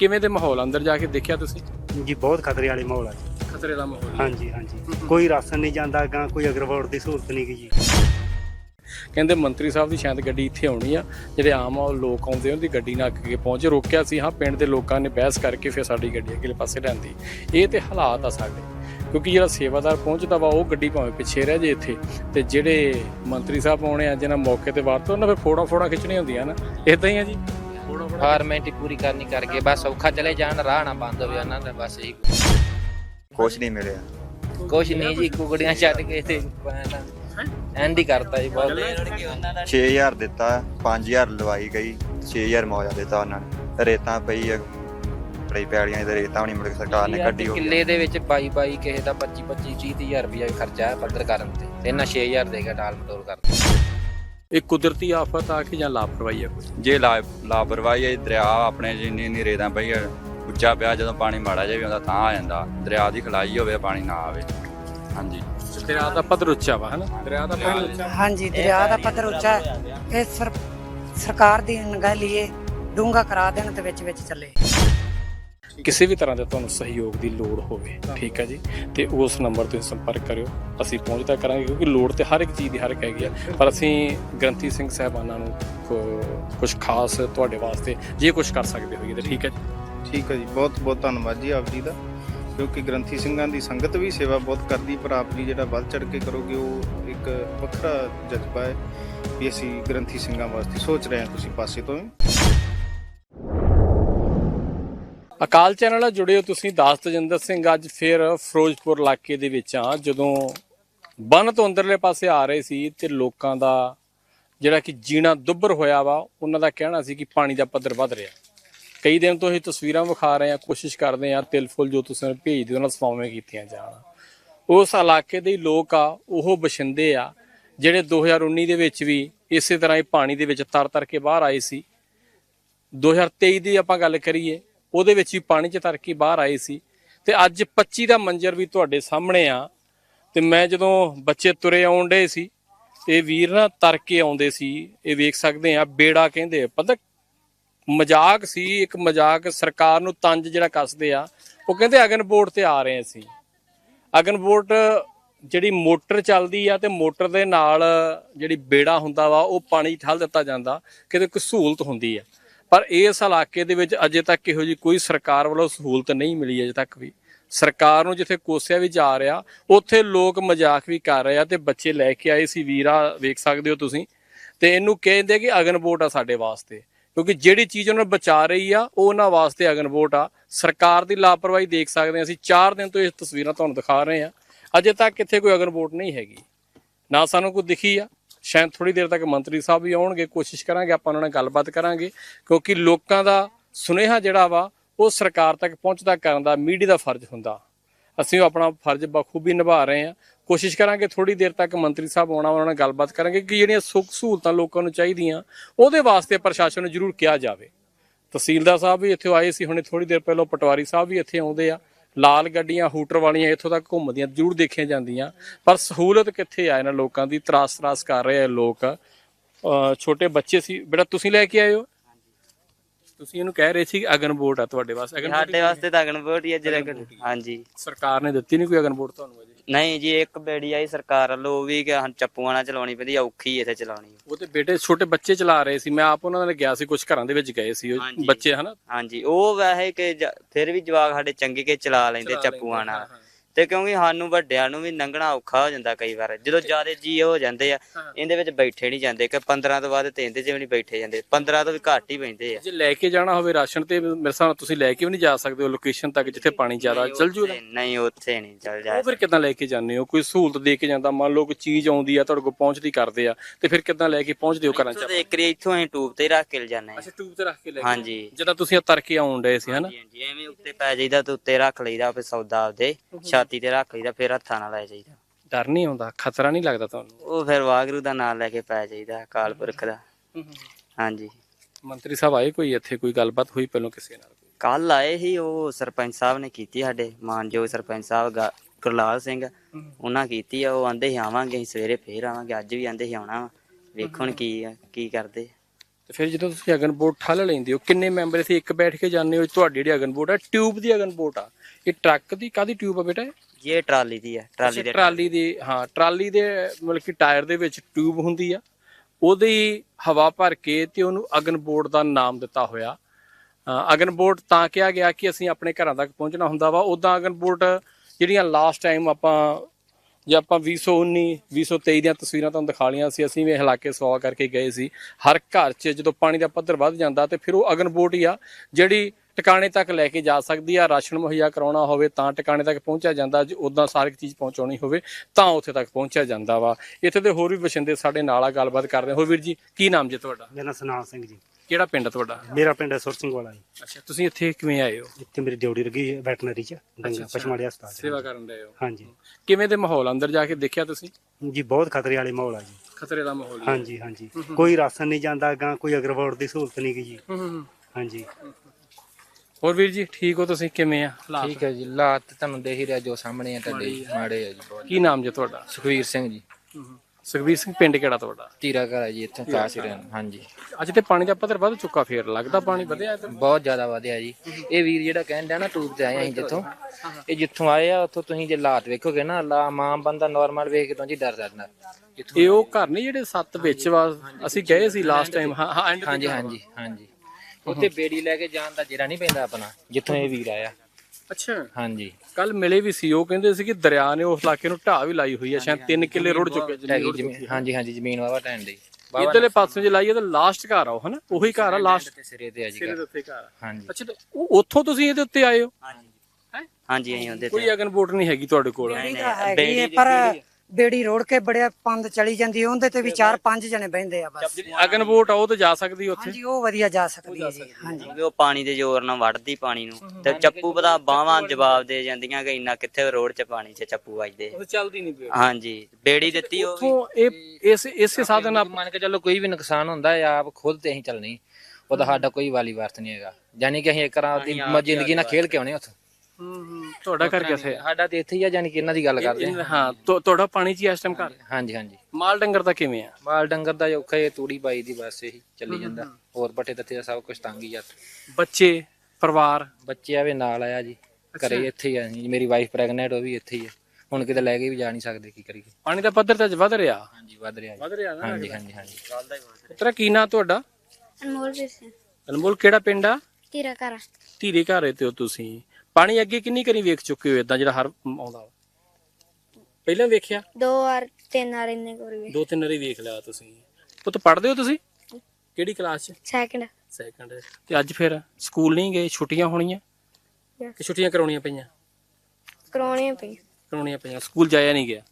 ਕਿਵੇਂ ਦੇ ਮਾਹੌਲ ਅੰਦਰ ਜਾ ਕੇ ਦੇਖਿਆ ਤੁਸੀਂ? ਜੀ ਬਹੁਤ ਖਤਰੇ ਵਾਲੇ ਮਾਹੌਲ ਆ ਜੀ। ਖਤਰੇ ਦਾ ਮਾਹੌਲ ਹਾਂਜੀ ਹਾਂਜੀ। ਕੋਈ ਰਾਸ਼ਨ ਨਹੀਂ ਜਾਂਦਾ ਗਾ ਕੋਈ ਅਗਰਵਾਲ ਦੀ ਸਹੂਲਤ ਨਹੀਂ ਗੀ ਜੀ। ਕਹਿੰਦੇ ਮੰਤਰੀ ਸਾਹਿਬ ਦੀ ਸ਼ਾਇਦ ਗੱਡੀ ਇੱਥੇ ਆਉਣੀ ਆ ਜਿਹੜੇ ਆਮ ਲੋਕ ਆਉਂਦੇ ਉਹਦੀ ਗੱਡੀ ਨਾਲ ਅੱਗੇ ਪਹੁੰਚੇ। ਰੋਕਿਆ ਸੀ ਹਾਂ ਪਿੰਡ ਦੇ ਲੋਕਾਂ ਨੇ ਬਹਿਸ ਕਰਕੇ ਫਿਰ ਸਾਡੀ ਗੱਡੀ ਅਗਲੇ ਪਾਸੇ ਲਿਆਂਦੀ। ਇਹ ਤੇ ਹਾਲਾਤ ਆ ਸਾਡੇ। ਕਿਉਂਕਿ ਜਿਹੜਾ ਸੇਵਾਦਾਰ ਪਹੁੰਚਦਾ ਵਾ ਉਹ ਗੱਡੀ ਭਾਵੇਂ ਪਿੱਛੇ ਰਹਿ ਜੇ ਇੱਥੇ ਤੇ ਜਿਹੜੇ ਮੰਤਰੀ ਸਾਹਿਬ ਆਉਣੇ ਆ ਜਿਹਨਾਂ ਮੌਕੇ ਤੇ ਵਰਤੋਂ ਉਹਨਾਂ ਫਿਰ ਫੋੜਾ ਫੋੜਾ ਖਿੱਚਣੀਆਂ ਹੁੰਦੀਆਂ ਨਾ। ਇਦਾਂ ਹੀ ਆ ਜੀ। ਫਾਰਮੈਲਿਟੀ ਪੂਰੀ ਕਰਨੀ ਕਰਕੇ ਬਸ ਔਖਾ ਚਲੇ ਜਾਣ ਰਾਹ ਨਾ ਬੰਦ ਹੋਵੇ ਉਹਨਾਂ ਦਾ ਬਸ ਇਹੀ ਕੁਛ। ਨਹੀਂ ਮਿਲਿਆ। ਕੁਛ ਨਹੀਂ ਜੀ ਕੁਕੜੀਆਂ ਛੱਡ ਕੇ ਤੇ ਐਂਡ ਹੀ ਕਰਤਾ ਜੀ ਬਹੁਤ। 6000 ਦਿੱਤਾ 5000 ਲਵਾਈ ਗਈ 6000 ਮੌਜਾ ਦਿੱਤਾ ਉਹਨਾਂ ਨੇ। ਰੇਤਾਂ ਪਈ ਆ ਬੜੀ ਪੈਲੀਆਂ ਦੇ ਰੇਤਾਂ ਵੀ ਨਹੀਂ ਮੁੜ ਕੇ ਸਰਕਾਰ ਨੇ ਕੱਢੀ ਹੋ ਕਿੱਲੇ ਦੇ ਵਿੱਚ 22 22 ਕਿਸੇ ਦਾ 25 25 30 ਹਜ਼ਾਰ ਰੁਪਇਆ ਖਰਚਾ ਹੈ ਪੱਧਰ ਕਰਨ ਤੇ। ਤੇ ਇਹਨਾਂ 6000 ਦੇ ਕੇ ਟਾਲ ਮਟੋਲ ਕਰਤਾ। ਇਹ ਕੁਦਰਤੀ ਆਫਤ ਆ ਕਿ ਜਾਂ ਲਾਪਰਵਾਹੀ ਆ ਕੋਈ? ਜੇ ਲਾ- ਲਾਪਰਵਾਹੀ ਹੈ ਦਰਿਆ ਆਪਣੇ ਜਿੰਨੀ ਨਹੀਂ ਰੇਤਾਂ ਪਈ ਉੱਚਾ ਪਿਆ ਜਦੋਂ ਪਾਣੀ ਮਾੜਾ ਜਿਹਾ ਵੀ ਆਉਂਦਾ ਤਾਂ ਆ ਜਾਂਦਾ। ਦਰਿਆ ਦੀ ਖਲਾਈ ਹੋਵੇ ਪਾਣੀ ਨਾ ਆਵੇ। ਹਾਂਜੀ। ਦਰਿਆ ਦਾ ਪੱਧਰ ਉੱਚਾ ਵਾ ਹਨਾ? ਦਰਿਆ ਦਾ ਪੱਧਰ ਉੱਚਾ। ਹਾਂਜੀ ਦਰਿਆ ਦਾ ਪੱਧਰ ਉੱਚਾ ਹੈ। ਇਹ ਸਰ ਸਰਕਾਰ ਦੀ ਨਿਗਾਹ ਲਈਏ ਡੂੰਘਾ ਕਰਾ ਦੇਣ ਤੇ ਵਿੱਚ ਵਿੱਚ ਚੱਲੇ। ਕਿਸੇ ਵੀ ਤਰ੍ਹਾਂ ਦਾ ਤੁਹਾਨੂੰ ਸਹਿਯੋਗ ਦੀ ਲੋੜ ਹੋਵੇ, ਠੀਕ ਹੈ ਜੀ? ਤੇ ਉਸ ਨੰਬਰ ਤੇ ਸੰਪਰਕ ਕਰਿਓ। ਅਸੀਂ ਪਹੁੰਚਦਾ ਕਰਾਂਗੇ ਕਿਉਂਕਿ ਲੋੜ ਤੇ ਹਰ ਇੱਕ ਚੀਜ਼ ਦੀ ਹਰ ਇੱਕ ਹੈਗੀ ਆ। ਪਰ ਅਸੀਂ ਗ੍ਰੰਥੀ ਸਿੰਘ ਸਾਹਿਬਾਨਾਂ ਨੂੰ ਕੁਝ ਖਾਸ ਤੁਹਾਡੇ ਵਾਸਤੇ ਜੇ ਕੁਝ ਕਰ ਸਕਦੇ ਹੋਈਏ ਤਾਂ ਠੀਕ ਹੈ ਜੀ? ਠੀਕ ਹੈ ਜੀ। ਬਹੁਤ ਬਹੁਤ ਧੰਨਵਾਦ ਜੀ ਆਪ ਜੀ ਦਾ। ਕਿਉਂਕਿ ਗ੍ਰੰਥੀ ਸਿੰਘਾਂ ਦੀ ਸੰਗਤ ਵੀ ਸੇਵਾ ਬਹੁਤ ਕਰਦੀ, ਪਰ ਆਪ ਜੀ ਜਿਹੜਾ ਵੱਧ ਚੜ ਕੇ ਕਰੋਗੇ, ਉਹ ਇੱਕ ਵੱਖਰਾ ਜਜ਼ਬਾ ਹੈ ਵੀ ਅਸੀਂ ਗ੍ਰੰਥੀ ਸਿੰਘਾਂ ਵਾਸਤੇ ਸੋਚ ਰਹੇ ਹਾਂ ਤੁਸੀਂ ਪਾਸੇ ਤੋਂ ਵੀ। ਅਕਾਲ ਚੈਨਲ ਨਾਲ ਜੁੜੇ ਹੋ ਤੁਸੀਂ ਦਾਸ ਤਜਿੰਦਰ ਸਿੰਘ। ਅੱਜ ਫਿਰ ਫਿਰੋਜ਼ਪੁਰ ਇਲਾਕੇ ਦੇ ਵਿੱਚ ਆ ਜਦੋਂ ਬੰਨ ਤੋਂ ਅੰਦਰਲੇ ਪਾਸੇ ਆ ਰਹੇ ਸੀ ਤੇ ਲੋਕਾਂ ਦਾ ਜਿਹੜਾ ਕਿ ਜੀਣਾ ਦੁੱਬਰ ਹੋਇਆ ਵਾ, ਉਹਨਾਂ ਦਾ ਕਹਿਣਾ ਸੀ ਕਿ ਪਾਣੀ ਦਾ ਪੱਧਰ ਵੱਧ ਰਿਹਾ। ਕਈ ਦਿਨ ਤੋਂ ਇਹ ਤਸਵੀਰਾਂ ਵਿਖਾ ਰਹੇ ਆ ਕੋਸ਼ਿਸ਼ ਕਰਦੇ ਆ ਤਿਲ ਫੁੱਲ ਜੋ ਤੁਸੀਂ ਸਾਨੂੰ ਭੇਜਦੇ ਹੋ ਉਹਨਾਂ ਸਫਾਵੇਂ ਕੀਤੀਆਂ ਜਾਣ। ਉਸ ਇਲਾਕੇ ਦੇ ਲੋਕ ਆ, ਉਹ ਬਸ਼ਿੰਦੇ ਆ, ਜਿਹੜੇ 2019 ਦੇ ਵਿੱਚ ਵੀ ਇਸੇ ਤਰ੍ਹਾਂ ਹੀ ਪਾਣੀ ਦੇ ਵਿੱਚ ਤਰ ਤਰ ਕੇ ਬਾਹਰ ਆਏ ਸੀ। 2023 ਦੀ ਆਪਾਂ ਗੱਲ ਕਰੀਏ ਉਹਦੇ ਵਿੱਚ ਵੀ ਪਾਣੀ 'ਚ ਤਰ ਕੇ ਬਾਹਰ ਆਏ ਸੀ। ਤੇ ਅੱਜ 25 ਦਾ ਮੰਜ਼ਰ ਵੀ ਤੁਹਾਡੇ ਸਾਹਮਣੇ ਆ। ਤੇ ਮੈਂ ਜਦੋਂ ਬੱਚੇ ਤੁਰੇ ਆਉਣ ਡੇ ਸੀ, ਇਹ ਵੀਰ ਨਾ ਤਰ ਕੇ ਆਉਂਦੇ ਸੀ। ਇਹ ਵੇਖ ਸਕਦੇ ਆ, ਬੇੜਾ ਕਹਿੰਦੇ ਆ। ਪਤਾ ਮਜ਼ਾਕ ਸੀ, ਇੱਕ ਮਜ਼ਾਕ ਸਰਕਾਰ ਨੂੰ ਤੰਜ ਜਿਹੜਾ ਕੱਸਦੇ ਆ, ਉਹ ਕਹਿੰਦੇ ਅਗਨ ਬੋਰਡ ਤੇ ਆ ਰਹੇ ਸੀ। ਅਗਨ ਬੋਰਡ ਜਿਹੜੀ ਮੋਟਰ ਚੱਲਦੀ ਆ ਤੇ ਮੋਟਰ ਦੇ ਨਾਲ ਜਿਹੜੀ ਬੇੜਾ ਹੁੰਦਾ ਵਾ, ਉਹ ਪਾਣੀ ਠੱਲ ਦਿੱਤਾ ਜਾਂਦਾ, ਕਿਤੇ ਕੋਈ ਸਹੂਲਤ ਹੁੰਦੀ ਆ। ਪਰ ਇਸ ਇਲਾਕੇ ਦੇ ਵਿੱਚ ਅਜੇ ਤੱਕ ਇਹੋ ਜੀ ਕੋਈ ਸਰਕਾਰ ਵੱਲੋਂ ਸਹੂਲਤ ਨਹੀਂ ਮਿਲੀ ਅਜੇ ਤੱਕ ਵੀ। ਸਰਕਾਰ ਨੂੰ ਜਿੱਥੇ ਕੋਸਿਆ ਵੀ ਜਾ ਰਿਹਾ, ਉੱਥੇ ਲੋਕ ਮਜ਼ਾਕ ਵੀ ਕਰ ਰਹੇ ਆ ਤੇ ਬੱਚੇ ਲੈ ਕੇ ਆਏ ਸੀ। ਵੀਰਾ, ਵੇਖ ਸਕਦੇ ਹੋ ਤੁਸੀਂ। ਤੇ ਇਹਨੂੰ ਕਹਿੰਦੇ ਕਿ ਅਗਨਬੋਟ ਆ ਸਾਡੇ ਵਾਸਤੇ, ਕਿਉਂਕਿ ਜਿਹੜੀ ਚੀਜ਼ ਉਹਨਾਂ ਨੂੰ ਬਚਾ ਰਹੀ ਆ, ਉਹ ਉਹਨਾਂ ਵਾਸਤੇ ਅਗਨਬੋਟ ਆ। ਸਰਕਾਰ ਦੀ ਲਾਪਰਵਾਹੀ ਦੇਖ ਸਕਦੇ ਹਾਂ ਅਸੀਂ। 4 ਦਿਨ ਤੋਂ ਇਹ ਤਸਵੀਰਾਂ ਤੁਹਾਨੂੰ ਦਿਖਾ ਰਹੇ ਆ ਅਜੇ ਤੱਕ ਇੱਥੇ ਕੋਈ ਅਗਨਬੋਟ ਨਹੀਂ ਹੈਗੀ। ਨਾ ਸਾਨੂੰ ਕੋਈ ਦਿਖੀ ਆ। ਸ਼ਾਇਦ ਥੋੜੀ ਦੇਰ ਤੱਕ ਮੰਤਰੀ ਸਾਹਿਬ ਵੀ ਆਉਣਗੇ, ਕੋਸ਼ਿਸ਼ ਕਰਾਂਗੇ, ਆਪਾਂ ਉਹਨਾਂ ਨਾਲ ਗੱਲਬਾਤ ਕਰਾਂਗੇ, ਕਿਉਂਕਿ ਲੋਕਾਂ ਦਾ ਸੁਨੇਹਾ ਜਿਹੜਾ ਵਾ, ਉਹ ਸਰਕਾਰ ਤੱਕ ਪਹੁੰਚਦਾ ਕਰਨ ਦਾ, ਮੀਡੀਆ ਦਾ ਫਰਜ਼ ਹੁੰਦਾ। ਅਸੀਂ ਉਹ ਆਪਣਾ ਫਰਜ਼ ਬਖੂਬੀ ਨਿਭਾ ਰਹੇ ਹਾਂ। ਕੋਸ਼ਿਸ਼ ਕਰਾਂਗੇ ਥੋੜੀ ਦੇਰ ਤੱਕ ਮੰਤਰੀ ਸਾਹਿਬ ਆਉਣਾ, ਉਹਨਾਂ ਨਾਲ ਗੱਲਬਾਤ ਕਰਾਂਗੇ ਕਿ ਜਿਹੜੀਆਂ ਸੁੱਖ ਸਹੂਲਤਾਂ ਲੋਕਾਂ ਨੂੰ ਚਾਹੀਦੀਆਂ, ਉਹਦੇ ਵਾਸਤੇ ਪ੍ਰਸ਼ਾਸਨ ਨੂੰ ਜ਼ਰੂਰ ਕਿਹਾ ਜਾਵੇ। ਤਹਿਸੀਲਦਾਰ ਸਾਹਿਬ ਵੀ ਇੱਥੇ ਆਏ ਸੀ, ਹੁਣੇ ਥੋੜੀ ਦੇਰ ਪਹਿਲਾਂ ਪਟਵਾਰੀ ਸਾਹਿਬ ਵੀ ਇੱਥੇ ਆਉਂਦੇ ਆ। ਲਾਲ ਗੱਡੀਆਂ ਹੂਟਰ ਵਾਲੀਆਂ ਇੱਥੋਂ ਤੱਕ ਘੁੰਮਦੀਆਂ ਜ਼ਰੂਰ ਦੇਖੀਆਂ ਜਾਂਦੀਆਂ। ਪਰ ਸਹੂਲਤ ਕਿੱਥੇ ਆ ਇਹਨਾਂ ਲੋਕਾਂ ਦੀ? ਤਰਾਸ ਤਰਾਸ ਕਰ ਰਹੇ ਆ ਲੋਕ। ਛੋਟੇ ਬੱਚੇ ਸੀ। ਬੇਟਾ ਤੁਸੀਂ ਲੈ ਕੇ ਆਏ ਹੋ ਤੁਸੀਂ ਇਹਨੂੰ ਕਹਿ ਰਹੇ ਸੀ ਅਗਨ ਬੋਟ ਆ ਤੁਹਾਡੇ ਵਾਸਤੇ। ਅਗਨ ਸਾਡੇ ਵਾਸਤੇ ਤਾਂ ਅਗਨਬੋਟ ਹੀ ਹੈ ਜਿਹੜਾ ਹਾਂਜੀ। ਸਰਕਾਰ ਨੇ ਦਿੱਤੀ ਨਹੀਂ ਕੋਈ ਅਗਨ ਬੋਟ ਤੁਹਾਨੂੰ ਅਜੇ? ਨਹੀਂ ਜੀ ਇੱਕ ਬੇੜੀ ਆਈ ਸਰਕਾਰ ਵੱਲੋਂ ਉਹ ਵੀ ਕਿ ਹਨ ਚੱਪੂਆਂ ਨਾਲ ਚਲਾਉਣੀ ਪੈਂਦੀ ਔਖੀ ਇੱਥੇ ਚਲਾਉਣੀ। ਉਹ ਤੇ ਬੇਟੇ ਛੋਟੇ ਬੱਚੇ ਚਲਾ ਰਹੇ ਸੀ ਮੈਂ ਆਪ ਉਹਨਾਂ ਨਾਲ ਗਿਆ ਸੀ ਕੁਝ ਘਰਾਂ ਦੇ ਵਿੱਚ ਗਏ ਸੀ ਉਹ ਹਾਂਜੀ। ਬੱਚੇ ਹਨਾ? ਹਾਂਜੀ ਉਹ ਵੈਸੇ ਕਿ ਜ- ਫਿਰ ਵੀ ਜਵਾਕ ਸਾਡੇ ਚੰਗੇ ਕੇ ਚਲਾ ਲੈਂਦੇ ਚੱਪੂਆਂ ਨਾਲ। ਤੇ ਕਿਉਂਕਿ ਸਾਨੂੰ ਵੱਡਿਆਂ ਨੂੰ ਵੀ ਲੰਘਣਾ ਔਖਾ ਹੋ ਜਾਂਦਾ ਕਈ ਵਾਰ ਜਦੋਂ ਜ਼ਿਆਦਾ ਜੀ ਹੋ ਜਾਂਦੇ ਆ ਇਹਦੇ ਵਿੱਚ ਬੈਠੇ ਨਹੀਂ ਜਾਂਦੇ ਕਿ 15 ਤੋਂ ਬਾਅਦ ਤੇ ਇਹਦੇ 'ਚ ਵੀ ਨਹੀਂ ਬੈਠੇ ਜਾਂਦੇ 15 ਤੋਂ ਵੀ ਘੱਟ ਹੀ ਬੈਠੇ ਆ। ਜੇ ਲੈ ਕੇ ਜਾਣਾ ਹੋਵੇ ਰਾਸ਼ਨ ਤੇ ਮੇਰੇ ਹਿਸਾਬ ਤੁਸੀਂ ਲੈ ਕੇ ਵੀ ਨਹੀਂ ਜਾ ਸਕਦੇ ਹੋ ਲੋਕੇਸ਼ਨ ਤੱਕ ਜਿੱਥੇ ਪਾਣੀ ਜ਼ਿਆਦਾ ਚੱਲ ਜੂ ਨਹੀਂ ਉੱਥੇ ਨਹੀਂ ਚੱਲ ਜਾ ਉਹ ਫਿਰ ਕਿੱਦਾਂ ਲੈ ਕੇ ਜਾਂਦੇ ਹੋ? ਕੋਈ ਸਹੂਲਤ ਦੇ ਕੇ ਜਾਂਦਾ ਮੰਨ ਲਓ ਕੋਈ ਚੀਜ਼ ਆਉਂਦੀ ਆ ਤੁਹਾਡੇ ਕੋਲ ਪਹੁੰਚਦੀ ਕਰਦੇ ਆ ਤੇ ਫਿਰ ਕਿੱਦਾਂ ਲੈ ਕੇ ਪਹੁੰਚਦੇ ਹੋ ਘਰਾਂ ਚ ਤੇ ਇੱਕ ਰੀ ਇੱਥੋਂ ਅਸੀਂ ਟੂਬ ਤੇ ਰੱਖ ਕੇ ਜਾਂਦੇ ਅੱਛਾ ਟੂਬ ਤੇ ਰੱਖ ਕੇ ਲੈ ਹਾਂਜੀ। ਜਦੋਂ ਤੁਸੀਂ ਤਰ ਕੇ ਆਉਣ ਡਏ ਸੀ ਹਨਾ? ਹਾਂਜੀ ਐਵੇਂ ਉੱਤੇ ਪੈ ਜਾਈਦਾ ਤੇ ਉੱਤੇ ਰੱਖ ਲਈਦਾ ਫਿਰ ਸੌਦਾ ਆਪਦੇ ਛਾਤੀ ਤੇ ਰੱਖ ਲਈਦਾ ਫਿਰ ਹੱਥਾਂ ਨਾਲ ਲੈ ਜਾਈਦਾ। ਡਰ ਨਹੀਂ ਆਉਂਦਾ? ਖਤਰਾ ਨਹੀਂ ਲੱਗਦਾ ਤੁਹਾਨੂੰ? ਉਹ ਫਿਰ ਵਾਗਰੂ ਦਾ ਨਾਮ ਲੈ ਕੇ ਪੈ ਜਾਈਦਾ ਅਕਾਲ ਪੁਰਖ ਦਾ। ਹਾਂਜੀ। ਮੰਤਰੀ ਸਾਹਿਬ ਆਏ ਕੋਈ ਇੱਥੇ? ਕੋਈ ਗੱਲਬਾਤ ਹੋਈ ਪਹਿਲਾਂ ਕਿਸੇ ਨਾਲ? ਕੱਲ ਆਏ ਸੀ ਉਹ ਸਰਪੰਚ ਸਾਹਿਬ ਨੇ ਕੀਤੀ ਸਾਡੇ ਮਾਨਯੋਗ ਸਰਪੰਚ ਸਾਹਿਬ ਗਾ- ਗੁਰਲਾਲ ਸਿੰਘ। ਉਹਨਾਂ ਕੀਤੀ ਆ ਉਹ ਆਂਦੇ ਸੀ ਆਵਾਂਗੇ ਅਸੀਂ ਸਵੇਰੇ ਫੇਰ ਆਵਾਂਗੇ ਅੱਜ ਵੀ ਆਂਦੇ ਸੀ ਆਉਣਾ ਵਾ। ਵੇਖੋ ਹੁਣ ਕੀ ਆ ਕੀ ਕਰਦੇ ਤੇ ਫਿਰ ਜਦੋਂ ਤੁਸੀਂ ਅਗਨ ਬੋਟ ਠੱਲ ਲੈਂਦੇ ਹੋ ਕਿੰਨੇ ਮੈਂਬਰ ਇੱਥੇ ਇੱਕ ਬੈਠ ਕੇ ਜਾਂਦੇ ਹੋ? ਤੁਹਾਡੀ ਜਿਹੜੀ ਅਗਨ ਬੋਟ ਆ ਟਿਊਬ ਦੀ ਅਗਨ ਬੋਟ ਆ। ਇਹ ਟਰੱਕ ਦੀ ਕਾਦੀ ਟਿਊਬ ਆ ਬੇਟਾ ਇਹ? ਇਹ ਟਰਾਲੀ ਦੀ ਹੈ ਟਰਾਲੀ ਦੇ ਟਰਾਲੀ ਦੀ ਹਾਂ ਟਰਾਲੀ ਦੇ ਮਤਲਬ ਕਿ ਟਾਇਰ ਦੇ ਵਿੱਚ ਟਿਊਬ ਹੁੰਦੀ ਆ। ਉਹਦੀ ਹਵਾ ਭਰ ਕੇ ਤੇ ਉਹਨੂੰ ਅਗਨ ਬੋਟ ਦਾ ਨਾਮ ਦਿੱਤਾ ਹੋਇਆ। ਅ, ਅਗਨ ਬੋਟ ਤਾਂ ਕਿਹਾ ਗਿਆ ਕਿ ਅਸੀਂ ਆਪਣੇ ਘਰਾਂ ਤੱਕ ਪਹੁੰਚਣਾ ਹੁੰਦਾ ਵਾ। ਉਦਾਂ ਅਗਨ ਬੋਟ ਜਿਹੜੀਆਂ ਲਾਸਟ ਟਾਈਮ ਆਪਾਂ ਜੇ ਆਪਾਂ 2019 2023 ਦੀਆਂ ਤਸਵੀਰਾਂ ਤੁਹਾਨੂੰ ਦਿਖਾ ਲਈਆਂ ਸੀ ਅਸੀਂ ਵੀ ਇਹ ਇਲਾਕੇ ਸਵਾਲ ਕਰਕੇ ਗਏ ਸੀ। ਹਰ ਘਰ 'ਚ ਜਦੋਂ ਪਾਣੀ ਦਾ ਪੱਧਰ ਵੱਧ ਜਾਂਦਾ ਤੇ ਫਿਰ ਉਹ ਅਗਨ ਬੋਟ ਹੀ ਆ ਜਿਹੜੀ ਟਿਕਾਣੇ ਤੱਕ ਲੈ ਕੇ ਜਾ ਸਕਦੀ ਆ ਰਾਸ਼ਨ ਮੁਹੱਈਆ ਕਰਾਉਣਾ ਹੋਵੇ ਤਾਂ ਟਿਕਾਣੇ ਤੱਕ ਪਹੁੰਚਿਆ ਜਾਂਦਾ ਜੇ ਉਦਾਂ ਸਾਰੀ ਚੀਜ਼ ਪਹੁੰਚਾਉਣੀ ਹੋਵੇ ਤਾਂ ਉੱਥੇ ਤੱਕ ਪਹੁੰਚਿਆ ਜਾਂਦਾ ਵਾ। ਇੱਥੇ ਦੇ ਹੋਰ ਵੀ ਵਸਿੰਦੇ ਸਾਡੇ ਨਾਲ ਆ ਗੱਲਬਾਤ ਕਰਦੇ ਹੋ। ਵੀਰ ਜੀ ਕੀ ਨਾਮ ਜੀ ਤੁਹਾਡਾ? ਮੇਰਾ ਨਾਂ ਸਨਾਮ ਸਿੰਘ ਜੀ। ਕਿਹੜਾ ਪਿੰਡ ਤੁਹਾਡਾ? ਮੇਰਾ ਪਿੰਡ ਹੈ ਸੁਰ ਸਿੰਘ ਵਾਲਾ ਜੀ। ਅੱਛਾ ਤੁਸੀਂ ਇੱਥੇ ਕਿਵੇਂ ਆਏ ਹੋ? ਇੱਥੇ ਮੇਰੀ ਡਿਊਟੀ ਲੱਗੀ ਹੈ ਵੈਟਰਨਰੀ ਚ। ਪਸ਼ਮਾੜੀ ਹਸਪਤਾਲ ਚ। ਸੇਵਾ ਕਰਨ ਰਹੇ ਹੋ? ਹਾਂਜੀ। ਕਿਵੇਂ ਦੇ ਮਾਹੌਲ ਅੰਦਰ ਜਾ ਕੇ ਦੇਖਿਆ ਤੁਸੀਂ? ਜੀ ਬਹੁਤ ਖਤਰੇ ਵਾਲੇ ਮਾਹੌਲ ਆ ਜੀ। ਖਤਰੇ ਦਾ ਮਾਹੌਲ। ਹਾਂਜੀ ਹਾਂਜੀ। ਕੋਈ ਰਾਸ਼ਨ ਨਹੀਂ ਜਾਂਦਾ ਗਾ ਕੋਈ ਅਗਰਵਾਲ ਦੀ ਸਹੂਲਤ ਨਹੀਂ ਗੀ ਜੀ। ਹਾਂਜੀ। ਹੋਰ ਵੀਰ ਜੀ ਠੀਕ ਹੋ ਤੁਸੀਂ? ਕਿਵੇਂ ਆ? ਹਾਲਾਤ? ਠੀਕ ਹੈ ਜੀ ਹਾਲਾਤ ਤੁਹਾਨੂੰ ਦੇਖ ਹੀ ਰਿਹਾ ਜੋ ਸਾਹਮਣੇ ਆ ਤੁਹਾਡੇ ਮਾੜੇ ਆ। ਜੀ ਬਹੁਤ। ਕੀ ਨਾਮ ਜੀ ਤੁਹਾਡਾ? ਸੁਖਵੀਰ ਸਿੰਘ ਜੀ। ਸੁਖਬੀਰ ਸਿੰਘ ਪਿੰਡ ਕਿਹੜਾ ਤੁਹਾਡਾ? ਤੀਰਾ ਘਰ ਆ ਜੀ ਇੱਥੋਂ ਕਾਸ਼ ਰਹਿਣ ਹਾਂਜੀ। ਅੱਜ ਤੇ ਪਾਣੀ ਦਾ ਪੱਧਰ ਵੱਧ ਚੁੱਕਾ ਫੇਰ ਲੱਗਦਾ ਪਾਣੀ ਵਧਿਆ ਇੱਧਰ? ਬਹੁਤ ਜ਼ਿਆਦਾ ਵਧਿਆ ਜੀ। ਇਹ ਵੀਰ ਜਿਹੜਾ ਕਹਿਣ ਡਿਆ ਨਾ ਟੂਰ ਤੇ ਆਏ ਅਸੀਂ ਜਿੱਥੋਂ। ਇਹ ਜਿੱਥੋਂ ਆਏ ਆ ਉੱਥੋਂ ਤੁਸੀਂ ਜੇ ਹਾਲਾਤ ਵੇਖੋਗੇ ਨਾ ਲਾ ਮਾਂ ਬੰਦਾ ਨਾਰਮਲ ਵੇਖ ਕੇ ਤਾਂ ਜੀ ਡਰ ਜਾਂਦਾ। ਜਿੱਥੋਂ ਇਹ ਉਹ ਘਰ ਨਹੀਂ ਜਿਹੜੇ ਸੱਤ ਵਿੱਚ ਵਾ ਅਸੀਂ ਗਏ ਸੀ ਲਾਸਟ ਟਾਈਮ ਹਾਂ ਹਾਂ end ਤੇ ਹਾਂਜੀ। ਹਾਂਜੀ ਹਾਂਜੀ। ਉੱਥੇ ਬੇੜੀ ਲੈ ਕੇ ਜਾਣ ਦਾ ਜਿਹੜਾ ਨਹੀਂ ਪੈਂਦਾ ਆਪਣਾ ਜਿੱਥੋਂ ਇਹ ਵੀਰ ਆਇਆ। ਅੱਛਾ। ਹਾਂਜੀ। ਕੱਲ ਮਿਲੇ ਵੀ ਸੀ ਉਹ ਕਹਿੰਦੇ ਸੀ ਕਿ ਦਰਿਆ ਨੇ ਉਸ ਇਲਾਕੇ ਨੂੰ ਢਾਹ ਵੀ ਲਾਈ ਹੋਈ ਹੈ ਸ਼ਾਇਦ 3 ਕਿੱਲੇ ਰੁੜ ਚੁੱਕੇ ਜ਼ਮੀਨ ਹਾਂਜੀ ਹਾਂਜੀ ਜ਼ਮੀਨ ਵਾਵਾ ਟੈਂਡ ਦੀ। ਇਧਰਲੇ ਪਾਸੇ ਜੇ ਲਾਈਏ ਤਾਂ ਲਾਸਟ ਘਰ ਆ ਉਹ ਹਨਾ? ਉਹੀ ਘਰ ਆ ਲਾਸਟ ਤੇ ਸਿਰੇ ਤੇ ਆ ਜੀ ਸਿਰੇ ਘਰ। ਦੇ ਉੱਤੇ ਘਰ। ਹਾਂਜੀ। ਅੱਛਾ ਤੇ ਉਹ- ਉੱਥੋਂ ਤੁਸੀਂ ਇਹਦੇ ਉੱਤੇ ਆਏ ਹੋ? ਹਾਂਜੀ। ਅਸੀਂ ਉਹਦੇ ਤੇ ਕੋਈ ਅਗਨ ਬੋਟ ਨਹੀਂ ਹੈਗੀ ਤੁਹਾਡੇ ਕੋਲ। ਤਾਂ ਹੈਗੀ ਪਰ ਬੇੜੀ ਰੋੜ ਕੇ ਬੜਿਆ ਪੰਦ ਚਲੀ ਜਾਂਦੀ ਹੈ, ਉਹਦੇ ਤੇ ਵੀ ਚਾਰ ਪੰਜ ਜਣੇ ਬਹਿੰਦੇ ਆ ਬਸ। ਅਗਨ ਬੋਟ ਆ ਉਹ ਤਾਂ ਜਾ ਸਕਦੀ ਉੱਥੇ? ਹਾਂਜੀ ਉਹ ਵਧੀਆ ਜਾ ਸਕਦੀ ਹੈ ਜੀ ਹਾਂਜੀ। ਉਹ ਪਾਣੀ ਦੇ ਜ਼ੋਰ ਨਾਲ ਵੜਦੀ ਪਾਣੀ ਨੂੰ। ਤੇ ਚੱਪੂ ਪਤਾ ਬਾਹਾਂ ਜਵਾਬ ਦੇ ਜਾਂਦੀਆਂ ਕਿ ਇੰਨਾ ਕਿੱਥੇ ਰੋਡ 'ਚ ਪਾਣੀ 'ਚ ਚੱਪੂ ਵੱਜਦੇ ਉਹ ਚੱਲਦੀ ਨਹੀਂ ਪਈ। ਹਾਂਜੀ ਬੇੜੀ ਦਿੱਤੀ ਉਹ ਵੀ। ਉੱਥੋਂ ਇਹ ਇਸ ਇਸੇ ਸਾਧਨ ਨਾਲ ਮੰਨ ਕੇ ਚੱਲੋ ਕੋਈ ਵੀ ਨੁਕਸਾਨ ਹੁੰਦਾ ਹੈ ਆਪ ਖੁਦ ਤੇ ਅਸੀਂ ਚੱਲਣੀ। ਉਹਦਾ ਸਾਡਾ ਕੋਈ ਵਾਲੀ ਵਾਰਤ ਨਹੀਂ ਹੈਗਾ। ਯਾਨੀ ਕਿ ਅਸੀਂ ਇੱਕ ਰਾਂ ਦੀ ਜ਼ਿੰਦਗੀ ਨਾਲ ਖੇਲ ਕੇ ਆਉਣੇ ਉੱਥੇ। ਤੁਹਾਡਾ ਘਰ ਕਿੱਥੇ ਆ? ਸਾਡਾ ਤੇ ਇੱਥੇ ਹੀ ਆ ਯਾਨੀ ਕਿ ਇਹਨਾਂ ਦੀ ਗੱਲ ਕਰਦੇ ਹਾਂ। ਹਾਂ ਤੁ- ਤੁਹਾਡਾ ਪਾਣੀ 'ਚ ਹੀ ਇਸ ਟਾਈਮ ਘਰ? ਹਾਂਜੀ ਹਾਂਜੀ ਮਾਲ ਡੰਗਰ ਦਾ ਕਿਵੇਂ ਆ? ਮਾਲ ਡੰਗਰ ਦਾ ਔਖਾ ਇਹ ਤੂੜੀ ਬਾਈ ਦੀ ਬਸ ਇਹੀ ਚੱਲੀ ਜਾਂਦਾ। ਹੋਰ ਪੱਠੇ ਦਾ ਸਭ ਕੁਝ ਤੰਗ ਹੀ ਆ। ਬੱਚੇ ਪਰਿਵਾਰ? ਬੱਚੇ ਆਵੇ ਨਾਲ ਆਇਆ ਜੀ। ਘਰੇ ਇੱਥੇ ਹੀ ਆ ਜੀ। ਮੇਰੀ ਵਾਈਫ ਪ੍ਰੈਗਨੈਂਟ ਉਹ ਵੀ ਇੱਥੇ ਹੀ ਆ। ਹੁਣ ਕਿਤੇ ਲੈ ਕੇ ਵੀ ਜਾ ਨਹੀਂ ਸਕਦੇ ਕੀ ਕਰੀਏ। ਪਾਣੀ ਦਾ ਪੱਧਰ ਤਾਂ ਅੱਜ ਵਧ ਰਿਹਾ। ਹਾਂਜੀ ਵੱਧ ਰਿਹਾ ਜੀ। ਵਧ ਰਿਹਾ ਨਾ ਹਾਂਜੀ ਹਾਂਜੀ ਹਾਂਜੀ। ਪੁੱਤਰਾ ਕੀ ਨਾਂ ਤੁਹਾਡਾ? ਅਨਮੋਲ ਸਿੰਘ। ਅਨਮੋਲ ਕਿਹੜਾ ਪਿੰਡ ਆ? ਤੇਰਾ ਘਰ ਧੀਰੇ ਘਰ ਤੇ ਹੋ ਤੁਸੀਂ। ਪਾਣੀ ਅੱਗੇ ਕਿੰਨੀ ਕਰੀ ਵੇਖ ਚੁੱਕੇ ਹੋ ਇਦਾਂ ਜਿਹੜਾ ਹਰ ਆਉਂਦਾ ਵਾ? ਪਹਿਲਾਂ ਵੇਖਿਆ? ਦੋ ਵਾਰ ਤਿੰਨ ਵਾਰ ਇੰਨੇ ਕੋਲ ਵੀ ਦੋ ਤਿੰਨ ਵਾਰੀ ਵੇਖ ਲਿਆ ਤੁਸੀਂ। ਪੁੱਤ ਪੜ੍ਹਦੇ ਹੋ ਤੁਸੀਂ? ਕਿਹੜੀ ਕਲਾਸ 'ਚ? ਸੈਕਿੰਡ ਸੈਕੰਡ ਤੇ ਅੱਜ ਫਿਰ ਸਕੂਲ ਨਹੀਂ ਗਏ ਛੁੱਟੀਆਂ ਹੋਣੀਆਂ? ਕਿ ਛੁੱਟੀਆਂ ਕਰਾਉਣੀਆਂ ਪਈਆਂ? ਕਰਾਉਣੀਆਂ ਪਈ ਕਰਾਉਣੀਆਂ ਪਈਆਂ। ਸਕੂਲ ਜਾਇਆ ਨਹੀਂ ਗਿਆ?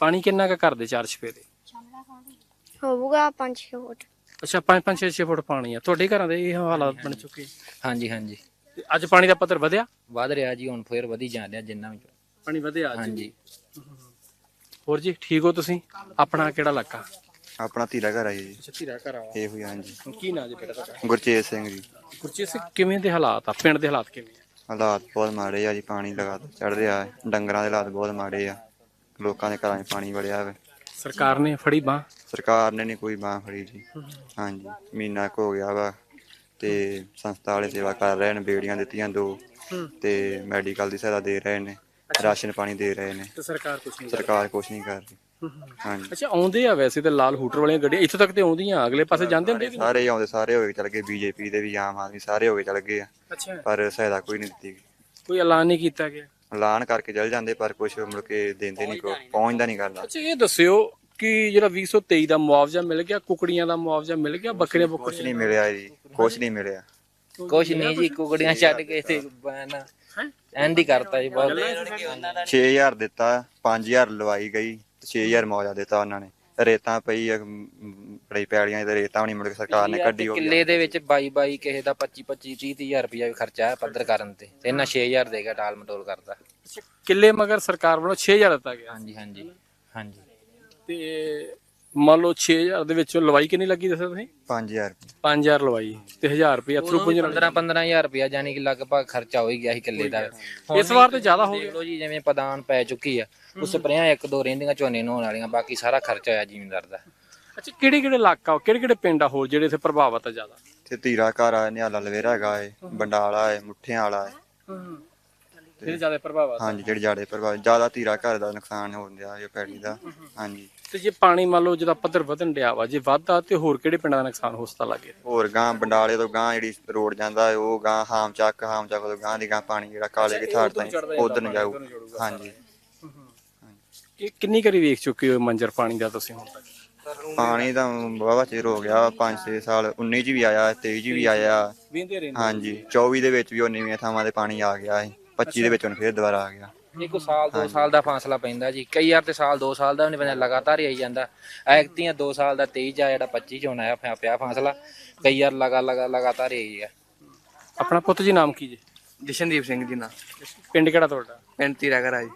ਪਾਣੀ ਕਿੰਨਾ ਕੁ ਘਰ ਦੇ ਚਾਰ ਛਪੇ ਦੇ? ਹੋਊਗਾ 5-6 ਫੁੱਟ। ਅੱਛਾ 5 5 6 6 ਫੁੱਟ ਪਾਣੀ ਆ। ਤੁਹਾਡੇ ਘਰਾਂ ਦੇ ਇਹ ਹਾਲਾਤ ਬਣ ਚੁੱਕੇ? ਹਾਂਜੀ ਹਾਂਜੀ। ਤੇ ਅੱਜ ਪਾਣੀ ਦਾ ਪੱਧਰ ਵਧਿਆ? ਵੱਧ ਰਿਹਾ ਜੀ ਹੁਣ ਫੇਰ ਵਧੀ ਜਾ ਰਿਹਾ ਜਿੰਨਾ ਵੀ। ਪਾਣੀ ਵਧਿਆ ਅੱਜ? ਹਾਂਜੀ। ਹੋਰ ਜੀ ਠੀਕ ਹੋ ਤੁਸੀਂ? ਆਪਣਾ ਕਿਹੜਾ ਇਲਾਕਾ? ਆਪਣਾ ਧੀਰਾ ਘਰ ਆ ਜੀ। ਅੱਛਾ ਧੀਰਾ ਘਰ ਆ। ਇਹ ਹੋਈ ਹਾਂਜੀ। ਕੀ ਨਾਂ ਜੀ ਬੇਟਾ ਤੁਹਾਡਾ? ਗੁਰਚੇਤ ਸਿੰਘ ਜੀ। ਗੁਰਜੀਤ ਸਿੰਘ ਕਿਵੇਂ ਦੇ ਹਾਲਾਤ ਆ? ਪਿੰਡ ਦੇ ਹਾਲਾਤ ਕਿਵੇਂ ਆ? ਹਾਲਾਤ ਬਹੁਤ ਮਾੜੇ ਆ ਜੀ ਪਾਣੀ ਲਗਾਤਾਰ ਚੜ ਰਿਹਾ। ਹੈ ਡੰਗਰਾਂ ਦੇ ਹਾਲਾਤ ਬਹੁਤ ਮਾੜੇ ਆ। ਲੋਕਾਂ ਦੇ ਘਰਾਂ 'ਚ ਪਾਣੀ ਵੜਿਆ ਹੋਵੇ ਸਰਕਾਰ ਨੇ ਫੜੀ ਬਾਹ? ਸਰਕਾਰ ਨੇ ਨਹੀਂ ਕੋਈ ਬਾਂਹ ਫੜੀ ਜੀ। ਹਾਂਜੀ। ਮਹੀਨਾ ਕੁ ਹੋ ਗਿਆ ਵਾ। ਤੇ ਸੰਸਥਾ ਵਾਲੇ ਸੇਵਾ ਕਰ ਰਹੇ ਨੇ ਬੇੜੀਆਂ ਦਿੱਤੀਆਂ ਦੋ ਤੇ ਮੈਡੀਕਲ ਦੀ ਸਹਾਇਤਾ ਦੇ ਰਹੇ ਨੇ ਰਾਸ਼ਨ ਪਾਣੀ ਦੇ ਰਹੇ ਨੇ। ਤੇ ਸਰਕਾਰ ਕੁਝ ਨਹੀਂ ਸਰਕਾਰ ਕੁਛ ਨਹੀਂ ਕਰ ਰਹੀ। ਹਾਂਜੀ। ਅੱਛਾ ਆਉਂਦੇ ਆ ਵੈਸੇ ਤੇ ਲਾਲ ਹੂਟਰ ਵਾਲੀਆਂ ਗੱਡੀਆਂ ਇੱਥੋਂ ਤੱਕ ਤੇ ਆਉਂਦੀਆਂ ਅਗਲੇ ਪਾਸੇ ਜਾਂਦੇ ਹੁੰਦੇ ਕਿ ਨਹੀਂ? ਸਾਰੇ ਹੀ ਆਉਂਦੇ ਸਾਰੇ ਹੋ ਕੇ ਚਲ ਗਏ ਬੀਜੇਪੀ ਦੇ ਵੀ ਆਮ ਆਦਮੀ ਸਾਰੇ ਹੋ ਕੇ ਚਲ ਗਏ ਆ। ਅੱਛਾ। ਪਰ ਸਹਾਇਤਾ ਕੋਈ ਨਹੀਂ ਦਿੱਤੀ ਗਈ। ਕੋਈ ਐਲਾਨ ਨਹੀਂ ਕੀਤਾ ਗਿਆ? ਐਲਾਨ ਕਰਕੇ ਚਲ ਜਾਂਦੇ ਪਰ ਕੁਛ ਮੁੜ ਕੇ ਦਿੰਦੇ ਨਹੀਂ ਕੋਈ ਪਹੁੰਚਦਾ ਨਹੀਂ ਕਰਦਾ। ਅੱਛਾ ਇਹ ਦੱਸਿਓ ਕਿ ਜਿਹੜਾ 2023 ਦਾ ਮੁਆਵਜ਼ਾ ਮਿਲ ਗਿਆ ਕੁਕੜੀਆਂ ਦਾ ਮੁਆਵਜ਼ਾ ਮਿਲ ਗਿਆ ਬੱਕਰੀਆਂ ਕੁਛ ਨਹੀਂ ਮਿਲਿਆ ਜੀ ਕੁਛ ਨਹੀਂ ਮਿਲਿਆ। ਕੁਛ ਨਹੀਂ ਜੀ ਕੁਕੜੀਆਂ ਛੱਡ ਕੇ ਤੇ ਬਣਾ ਐਂਡ ਹੀ? ਕਰਤਾ ਜੀ ਬਹੁਤ। 6000 ਦਿੱਤਾ 5000 ਲਵਾਈ ਗਈ ਤੇ 6000 ਮੌਜਾ ਦਿੱਤਾ ਉਹਨਾਂ ਨੇ। ਰੇਤਾਂ ਪਈ ਬੜੀ ਪੈੜੀਆਂ ਤੇ ਰੇਤਾਂ ਵੀ ਨਹੀਂ ਮੁੜ ਕੇ ਸਰਕਾਰ ਨੇ ਕੱਢੀ ਹੋ ਕਿੱਲੇ ਦੇ ਵਿੱਚ 22 22 ਕਿਸੇ ਦਾ 25 25 30 ਹਜ਼ਾਰ ਰੁਪਇਆ ਵੀ ਖਰਚਾ ਹੈ ਪੱਧਰ ਕਰਨ ਤੇ। ਤੇ ਇਹਨਾਂ 6000 ਦੇਗਾ ਟਾਲ ਮਟੋਲ ਕਰਦਾ ਕਿੱਲੇ ਮਗਰ ਸਰਕਾਰ ਵੱਲੋਂ 6000 ਦਿੱਤਾ ਗਿਆ। ਹਾਂਜੀ ਹਾਂਜੀ ਹਾਂਜੀ। ਤੇ ਮੰਨ ਲਓ 6000 ਦੇ ਵਿੱਚੋਂ ਲਵਾਈ ਕਿੰਨੀ ਲੱਗੀ ਦੱਸੋ ਤੁਸੀਂ? 5000 5000 ਲਵਾਈ ਤੇ 1000 ਰੁਪਏ ਅਥਰੂ ਪੁੰਜ 15 15000 ਰੁਪਇਆ ਯਾਨੀ ਕਿ ਲਗਭਗ ਖਰਚਾ ਹੋ ਹੀ ਗਿਆ ਸੀ ਕਿੱਲੇ ਦਾ। ਇਸ ਵਾਰ ਤੇ ਜ਼ਿਆਦਾ ਹੋ ਗਿਆ। ਲਓ ਜੀ ਜਿਵੇਂ ਪਦਾਨ ਪੈ ਚੁੱਕੀ ਆ ਉਹ ਸਪਰੇਆਂ ਇੱਕ ਦੋ ਰਹਿੰਦੀਆਂ ਝੋਨੇ ਨੂੰ ਹੋਣ ਵਾਲੀਆਂ ਬਾਕੀ ਸਾਰਾ ਖਰਚਾ ਹੋਇਆ ਜ਼ਿਮੀਂਦਾਰ ਦਾ। ਅੱਛਾ ਕਿਹੜੇ ਕਿਹੜੇ ਇਲਾਕਾ ਕਿਹੜੇ ਕਿਹੜੇ ਪਿੰਡ ਆ ਹੋਰ ਜਿਹੜੇ ਇੱਥੇ ਪ੍ਰਭਾਵਿਤ ਆ ਜ਼ਿਆਦਾ? ਤੇ ਧੀਰਾ ਘਰ ਆ ਨਿਹਾਲਾ ਲਵੇਰਾ ਹੈਗਾ ਏ ਬੰਡਾਲਾ ਏ ਮੁੱਠਿਆਂ ਵਾਲਾ ਏ। ਜ਼ਿਆਦਾ ਆ ਹਾਂਜੀ ਜਿਹੜੇ ਜਾੜੇ ਪ੍ਰਭਾਵ ਜ਼ਿਆਦਾ ਧੀਰਾ ਘਰ ਦਾ ਨੁਕਸਾਨ ਹੋਣ ਡਿਆ ਇਹ ਪੈੜੀ ਦਾ ਹਾਂਜੀ। ਤੇ ਜੇ ਪਾਣੀ ਮੰਨ ਲਓ ਜਿਹਦਾ ਪੱਧਰ ਵਧਣ ਡਿਆ ਵਾ ਜੇ ਵੱਧਦਾ ਤੇ ਹੋਰ ਕਿਹੜੇ ਪਿੰਡਾਂ ਦਾ ਨੁਕਸਾਨ ਹੋ ਸਕਦਾ ਲੱਗੇ? ਹੋਰ ਗਾਂ ਬੰਡਾਲੇ ਤੋਂ ਗਾਂ ਜਿਹੜੀ ਰੋਡ ਜਾਂਦਾ ਉਹ ਗਾਂ ਹਾਮ ਚੱਕ ਹਾਮ ਚੱਕ ਤੋਂ ਗਾਂ ਦੀ ਗਾਂ ਪਾਣੀ ਜਿਹੜਾ ਕਾਲੇ ਕੀ ਥਾੜ ਤਾਈਂ ਉਧਰ ਨੂੰ ਜਾਊ। ਹਾਂਜੀ। ਕਿ ਕਿੰਨੀ ਕਰੀ ਵੇਖ ਚੁੱਕੇ ਹੋ ਮੰਜਰ ਪਾਣੀ ਦਾ ਤੁਸੀਂ ਹੁਣ ਤੱਕ? ਪਾਣੀ ਤਾਂ ਵਾਹਵਾ ਚਿਰ ਹੋ ਗਿਆ 5-6 ਸਾਲ 19 ਚ ਵੀ ਆਇਆ 23 ਚ ਵੀ ਆਇਆ। ਹਾਂਜੀ 24 ਦੇ ਵਿੱਚ ਵੀ ਉਹ ਨੀਵੀਆਂ ਥਾਵਾਂ ਤੇ ਪਾਣੀ ਆ ਗਿਆ ਸੀ। 25 ਦੇ ਵਿੱਚ ਹੁਣ ਫੇਰ ਦੁਬਾਰਾ ਆ ਗਿਆ। ਇਹ ਕੋ ਸਾਲ 2 ਸਾਲ ਦਾ ਫਾਸਲਾ ਪੈਂਦਾ ਜੀ। ਕਈ ਵਾਰ ਤੇ ਸਾਲ 2 ਸਾਲ ਦਾ ਵੀ ਨਹੀਂ ਪੈਂਦਾ ਲਗਾਤਾਰ ਹੀ ਆਈ ਜਾਂਦਾ। ਐਕਤੀਆਂ 2 ਸਾਲ ਦਾ 23 ਜਾਂ ਜਿਹੜਾ 25 ਚ ਹੁਣ ਆਇਆ ਪਿਆ- ਪਿਆ ਫਾਸਲਾ ਕਈ ਵਾਰ ਲਗਾ ਲਗਾ ਲਗਾਤਾਰ ਹੀ ਆਈ ਹੈ ਆਪਣਾ ਪੁੱਤ ਜੀ ਨਾਮ ਕੀ ਜੀ? ਜਸ਼ਨਦੀਪ ਸਿੰਘ ਜੀ ਨਾਲ ਪਿੰਡ ਕਿਹੜਾ ਤੁਹਾਡਾ? ਪਿੰਡ ਤੀਰਾ ਘਰ ਆ ਜੀ।